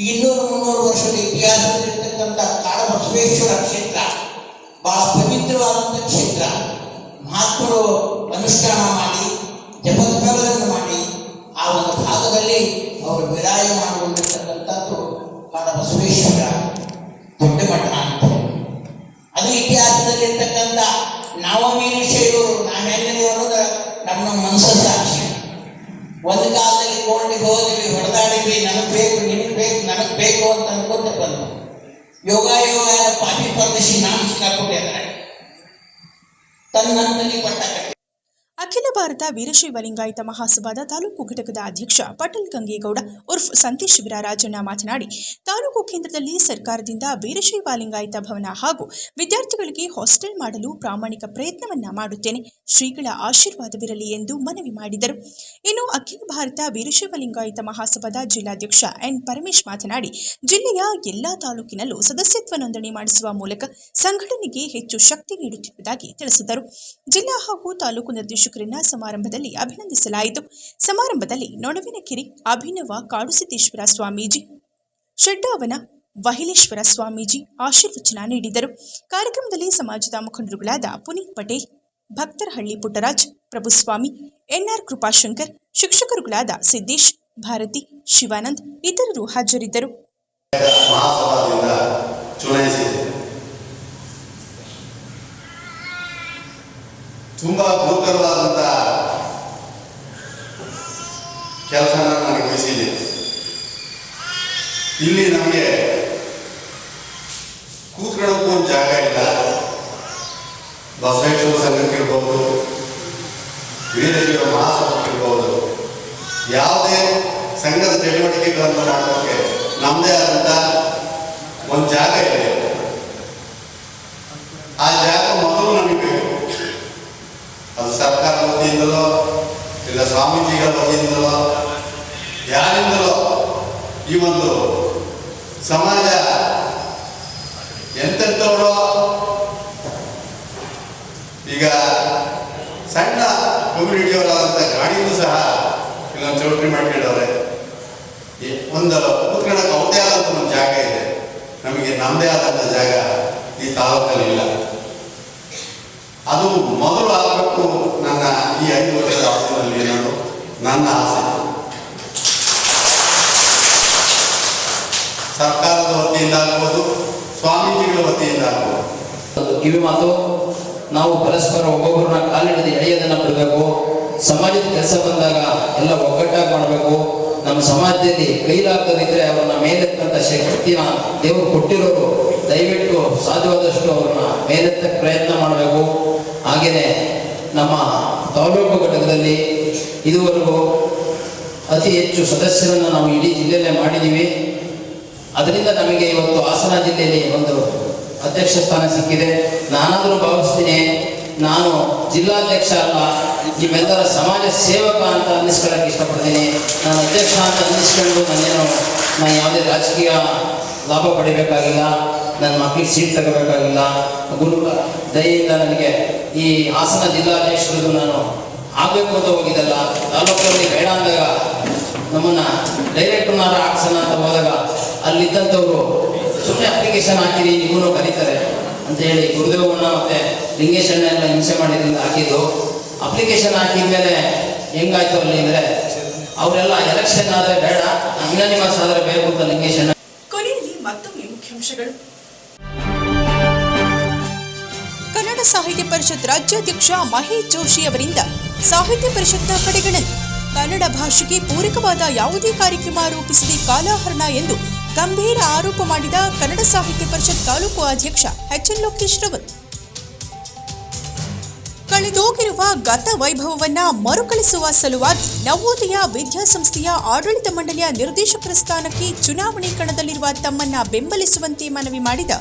ಇನ್ನೂರು ಮುನ್ನೂರು ವರ್ಷದ ಇತಿಹಾಸದಲ್ಲಿರ್ತಕ್ಕಂಥ ಕಾಡಬಸವೇಶ್ವರ ಕ್ಷೇತ್ರ, ಬಹಳ ಪವಿತ್ರವಾದಂಥ ಕ್ಷೇತ್ರ. ಮಹಾತ್ಮರು ಅನುಷ್ಠಾನ ಮಾಡಿ ಜಪತಪಗಳನ್ನು ಮಾಡಿ, ಆ ಒಂದು ಭಾಗದಲ್ಲಿ ಅವರು ವಿರಾಯ ಮಾಡಿಕೊಂಡಿರ್ತಕ್ಕಂಥದ್ದು ಕಾಡಬಸವೇಶ್ವರ ದೊಡ್ಡ ಮಠ ಅಂತ. ಅದು ಇತಿಹಾಸದಲ್ಲಿರ್ತಕ್ಕಂಥ ನಾವ ನಾವು ವೀರಶೈವರು ನಾವೆಲ್ಲರೂ ಅನ್ನೋದು ನಮ್ಮ ಮನಸ್ಸ ಸಾಕ್ಷಿ. ಒಂದು ಕಾಲದಲ್ಲಿ ಕೋರ್ಟಿಗೆ ಹೋದ್ವಿ ಹೊಡೆದಾಡಿದ್ವಿ ನನಗೆ ಬೇಕು, ನಿನಗೆ ಬೇಕು, ನನಗೆ ಬೇಕು ಅಂತ ಅನ್ಕೊಂತ ಬಂದು. ಯೋಗ ಯೋಗ ಪಾಪಿ ಪರದೇಶಿ ನಾನು ಸಿಕ್ಕಾಕೊಂಡಿದ್ದಾರೆ ತನ್ನಂತಲಿ ಪಟ್ಟ ಕಟ್ಟಿ ಅಖಿಲ ಭಾರತ ವೀರಶೈವ ಲಿಂಗಾಯತ ಮಹಾಸಭಾದ ತಾಲೂಕು ಘಟಕದ ಅಧ್ಯಕ್ಷ ಪಟಲ್ ಗಂಗೇಗೌಡ ಉರ್ಫ್ ಸಂತೇಶ್ ವೀರರಾಜಣ್ಣ ಮಾತನಾಡಿ, ತಾಲೂಕು ಕೇಂದ್ರದಲ್ಲಿ ಸರ್ಕಾರದಿಂದ ವೀರಶೈವ ಲಿಂಗಾಯತ ಭವನ ಹಾಗೂ ವಿದ್ಯಾರ್ಥಿಗಳಿಗೆ ಹಾಸ್ಟೆಲ್ ಮಾಡಲು ಪ್ರಾಮಾಣಿಕ ಪ್ರಯತ್ನವನ್ನ ಮಾಡುತ್ತೇನೆ. ಶ್ರೀಗಳ ಆಶೀರ್ವಾದವಿರಲಿ ಎಂದು ಮನವಿ ಮಾಡಿದರು. ಇನ್ನು ಅಖಿಲ ಭಾರತ ವೀರಶೈವ ಲಿಂಗಾಯತ ಮಹಾಸಭಾದ ಜಿಲ್ಲಾಧ್ಯಕ್ಷ ಎನ್ ಪರಮೇಶ್ ಮಾತನಾಡಿ, ಜಿಲ್ಲೆಯ ಎಲ್ಲಾ ತಾಲೂಕಿನಲ್ಲೂ ಸದಸ್ಯತ್ವ ನೋಂದಣಿ ಮಾಡಿಸುವ ಮೂಲಕ ಸಂಘಟನೆಗೆ ಹೆಚ್ಚು ಶಕ್ತಿ ನೀಡುತ್ತಿರುವುದಾಗಿ ತಿಳಿಸಿದರು. ಜಿಲ್ಲಾ ಹಾಗೂ ತಾಲೂಕು ನಿರ್ದೇಶಕರನ್ನ ಸಮಾರಂಭದಲ್ಲಿ ಅಭಿನಂದಿಸಲಾಯಿತು. ಸಮಾರಂಭದಲ್ಲಿ ನೊಣವಿನಕೆರೆ ಅಭಿನವ ಕಾಡುಸಿದ್ದೇಶ್ವರ ಸ್ವಾಮೀಜಿ ಶೆಡ್ಡಾವನ ವಹಿಲೇಶ್ವರ ಸ್ವಾಮೀಜಿ ಆಶೀರ್ವಚನ ನೀಡಿದರು. ಕಾರ್ಯಕ್ರಮದಲ್ಲಿ ಸಮಾಜದ ಮುಖಂಡರುಗಳಾದ ಪುನೀತ್ ಪಟೇಲ್ ಭಕ್ತರಹಳ್ಳಿ ಪುಟ್ಟರಾಜ್, ಪ್ರಭುಸ್ವಾಮಿ, ಎನ್ಆರ್ ಕೃಪಾಶಂಕರ್, ಶಿಕ್ಷಕರುಗಳಾದ ಸಿದ್ದೇಶ್, ಭಾರತಿ, ಶಿವಾನಂದ್ ಇತರರು ಹಾಜರಿದ್ದರು. ತುಂಬ ಗುರುತರವಾದಂಥ ಕೆಲಸನ ನನಗೆ ವಹಿಸಿದೆ ಇಲ್ಲಿ ನಮಗೆ ಕೂತ್ಕೊಳ್ಳೋಕ್ಕೂ ಒಂದು ಜಾಗ ಇಲ್ಲ. ಬಸವೇಶ್ವರ ಸಂಘಕ್ಕಿರ್ಬೋದು ವೀರಶೈವ ಮಹಾಸಭಕ್ಕಿರ್ಬೋದು ಯಾವುದೇ ಸಂಘದ ಚಟುವಟಿಕೆಗಳನ್ನು ಮಾಡೋಕ್ಕೆ ನಮ್ಮದೇ ಆದಂಥ ಒಂದು ಜಾಗ ಇದೆ. ಆ ಜಾಗ ಮೊದಲು ನಮಗೆ ಬೇಕು ಅದು ಸರ್ಕಾರ ವತಿಯಿಂದಲೋ, ಇಲ್ಲ ಸ್ವಾಮೀಜಿಗಳ ವತಿಯಿಂದಲೋ, ಯಾರಿಂದಲೋ ಈ ಒಂದು ಸಮಾಜ ಎಂತೆಂಥವರು ಈಗ ಸಣ್ಣ ಕಮ್ಯುನಿಟಿಯವರಾದಂಥ ಗಾಡಿಗೂ ಸಹ ಇಲ್ಲೊಂದು ಚೌಟ್ರಿ ಮಾಡ್ಕೊಂಡವ್ರೆ ಒಂದು ಕೂತ್ಕೊಳ್ಳೋಕೆ ಅವ್ರದೇ ಆದಂಥ ಒಂದು ಜಾಗ ಇದೆ. ನಮಗೆ ನಮ್ಮದೇ ಆದಂಥ ಜಾಗ ಈ ತಾಲೂಕಲ್ಲಿ ಇಲ್ಲ. ಅದು ಮೊದಲು ಆಗಬೇಕು ನನ್ನ ಈ ಐದು ವರ್ಷದ ಅವಧಿಯಲ್ಲಿ ಏನಾದರೂ ನನ್ನ ಆಸೆ. ಸರ್ಕಾರದ ವತಿಯಿಂದ ಆಗ್ಬೋದು, ಸ್ವಾಮೀಜಿಗಳ ವತಿಯಿಂದ ಆಗ್ಬೋದು. ಕಿವಿ ಮಾತು, ನಾವು ಪರಸ್ಪರ ಒಬ್ಬೊಬ್ಬರನ್ನ ಕಾಲಿಡದೆ ಎಳೆಯೋದನ್ನು ಬಿಡಬೇಕು, ಸಮಾಜದ ಕೆಲಸ ಬಂದಾಗ ಎಲ್ಲ ಒಗ್ಗಟ್ಟಾಗಿ ಮಾಡಬೇಕು, ನಮ್ಮ ಸಮಾಜದಲ್ಲಿ ಕೈಲಾಗದಿದ್ರೆ ಅವನ ಮೇಲೆ ಶಕ್ತಿನ ದೇವರು ಕೊಟ್ಟಿರೋರು ದಯವಿಟ್ಟು ಸಾಧ್ಯವಾದಷ್ಟು ಅವ್ರನ್ನ ಮೇಲೆತ್ತಕ್ಕೆ ಪ್ರಯತ್ನ ಮಾಡಬೇಕು. ಹಾಗೆಯೇ ನಮ್ಮ ತಾಲೂಕು ಘಟಕದಲ್ಲಿ ಇದುವರೆಗೂ ಅತಿ ಹೆಚ್ಚು ಸದಸ್ಯರನ್ನು ನಾವು ಇಡೀ ಜಿಲ್ಲೆಯಲ್ಲೇ ಮಾಡಿದ್ದೀವಿ. ಅದರಿಂದ ನಮಗೆ ಇವತ್ತು ಹಾಸನ ಜಿಲ್ಲೆಯಲ್ಲಿ ಒಂದು ಅಧ್ಯಕ್ಷ ಸ್ಥಾನ ಸಿಕ್ಕಿದೆ. ನಾನಾದರೂ ಭಾವಿಸ್ತೀನಿ, ನಾನು ಜಿಲ್ಲಾಧ್ಯಕ್ಷ ಅಲ್ಲ, ನಿಮ್ಮೆಲ್ಲರ ಸಮಾಜ ಸೇವಕ ಅಂತ ಅನ್ನಿಸ್ಕೊಳ್ಳೋಕೆ ಇಷ್ಟಪಡ್ತೀನಿ. ನಾನು ಅಧ್ಯಕ್ಷ ಅಂತ ಅನ್ನಿಸ್ಕೊಂಡು ನಾನೇನು ನಾನು ಯಾವುದೇ ರಾಜಕೀಯ ಲಾಭ ಪಡಿಬೇಕಾಗಿಲ್ಲ, ನನ್ನ ಮಕ್ಕಳಿಗೆ ಸೀಟ್ ತಗೋಬೇಕಾಗಿಲ್ಲ. ಗುರು ದಯೆಯಿಂದ ನನಗೆ ಈ ಹಾಸನ ಜಿಲ್ಲಾಧ್ಯಕ್ಷರದ್ದು ನಾನು ಆಗಬೇಕು ಅಂತ ಹೋಗಿದ್ದಲ್ಲ, ತಾಲೂಕಲ್ಲಿ ಬೇಡ ಅಂದಾಗ ನಮ್ಮನ್ನ ಮಾತ್ರ ಹಾಕ್ಸೋಣ ಅಂತ ಹೋದಾಗ ಅಲ್ಲಿದ್ದಂಥವ್ರು ಸುಮ್ಮನೆ ಅಪ್ಲಿಕೇಶನ್ ಹಾಕಿರಿ ನಿಮ್ಮನ್ನು ಕರೀತಾರೆ ಅಂತ ಹೇಳಿ ಗುರುದೇವಣ್ಣ ಮತ್ತೆ ಲಿಂಗೇಶಣ್ಣ ಎಲ್ಲ ಹಿಂಸೆ ಮಾಡಿದ್ರಿಂದ ಹಾಕಿದ್ದು. ಅಪ್ಲಿಕೇಶನ್ ಹಾಕಿದ ಮೇಲೆ ಹೆಂಗಾಯ್ತು ಅಲ್ಲಿ ಅಂದರೆ, ಅವರೆಲ್ಲ ಎಲೆಕ್ಷನ್ ಆದರೆ ಬೇಡ ಅನ್ಯಾನಿಮಸ್ ಆದರೆ ಬೇಕು ಅಂತ ಲಿಂಗೇಶಣ್ಣ ಮುಖ್ಯಾಂಶಗಳು ಕನ್ನಡ ಸಾಹಿತ್ಯ ಪರಿಷತ್ ರಾಜ್ಯಾಧ್ಯಕ್ಷ ಮಹೇಶ್ ಜೋಶಿ ಅವರಿಂದ ಸಾಹಿತ್ಯ ಪರಿಷತ್ನ ಕಡೆಗಣನೆ ಕನ್ನಡ ಭಾಷೆಗೆ ಪೂರಕವಾದ ಯಾವುದೇ ಕಾರ್ಯಕ್ರಮ ರೂಪಿಸದೆ ಕಾಲಹರಣ ಎಂದು ಗಂಭೀರ ಆರೋಪ ಮಾಡಿದ ಕನ್ನಡ ಸಾಹಿತ್ಯ ಪರಿಷತ್ ತಾಲೂಕು ಅಧ್ಯಕ್ಷ ಎಚ್ ಎನ್ ಲೋಕೇಶ್ ರವರು. ಕಳೆದೋಗಿರುವ ಗತ ವೈಭವವನ್ನ ಮರುಕಳಿಸುವ ಸಲುವಾಗಿ ನವೋದಯ ವಿದ್ಯಾಸಂಸ್ಥೆಯ ಆಡಳಿತ ಮಂಡಳಿಯ ನಿರ್ದೇಶಕರ ಸ್ಥಾನಕ್ಕೆ ಚುನಾವಣೆ ಕಣದಲ್ಲಿರುವ ತಮ್ಮನ್ನ ಬೆಂಬಲಿಸುವಂತೆ ಮನವಿ ಮಾಡಿದ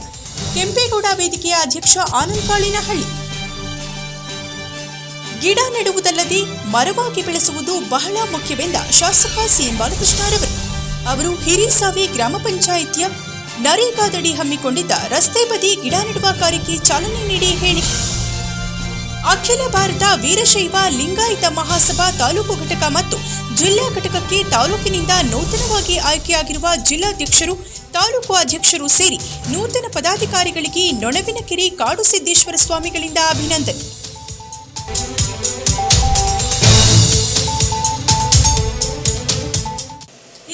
ಕೆಂಪೇಗೌಡ ವೇದಿಕೆಯ ಅಧ್ಯಕ್ಷ ಆನಂದ್ ಕಾಳಿನಹಳ್ಳಿ. ಗಿಡ ನೆಡುವುದಲ್ಲದೆ ಮರವಾಗಿ ಬೆಳೆಸುವುದು ಬಹಳ ಮುಖ್ಯವೆಂದ ಶಾಸಕ ಸಿಎಂ ಬಾಲಕೃಷ್ಣರವರು ಅವರು ಹಿರಿಸಾವೆ ಗ್ರಾಮ ಪಂಚಾಯಿತಿಯ ನರೇಗಾದಡಿ ಹಮ್ಮಿಕೊಂಡಿದ್ದ ರಸ್ತೆ ಬದಿ ಗಿಡ ನೆಡುವ ಕಾರ್ಯಕ್ಕೆ ಚಾಲನೆ ನೀಡಿ ಹೇಳಿಕೆ ಅಖಿಲ ಭಾರತ ವೀರಶೈವ ಲಿಂಗಾಯತ ಮಹಾಸಭಾ ತಾಲೂಕು ಘಟಕ ಮತ್ತು ಜಿಲ್ಲಾ ಘಟಕಕ್ಕೆ ತಾಲೂಕಿನಿಂದ ನೂತನವಾಗಿ ಆಯ್ಕೆಯಾಗಿರುವ ಜಿಲ್ಲಾಧ್ಯಕ್ಷರು, ತಾಲೂಕು ಅಧ್ಯಕ್ಷರು ಸೇರಿ ನೂತನ ಪದಾಧಿಕಾರಿಗಳಿಗೆ ನೊಣವಿನಕೆರೆ ಕಾಡು ಸಿದ್ದೇಶ್ವರ ಸ್ವಾಮಿಗಳಿಂದ ಅಭಿನಂದನೆ.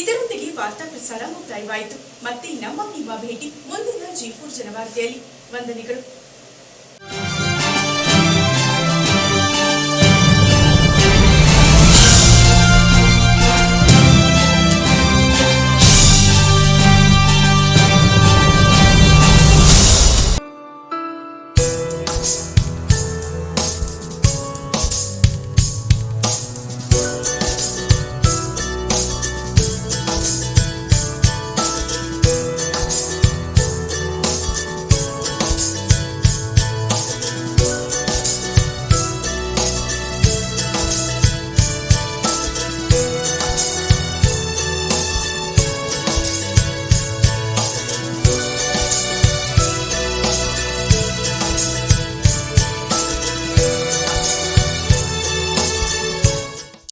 ಇದರೊಂದಿಗೆ ವಾರ್ತಾ ಪ್ರಸಾರ ಮುಕ್ತಾಯವಾಯಿತು. ಮತ್ತೆ ನಮ್ಮ ನಿಮ್ಮ ಭೇಟಿ ಮುಂದಿನ ಜೈಪುರ್ ಜನವಾರ್ತೆಯಲ್ಲಿ ವಂದನೆಗಳು.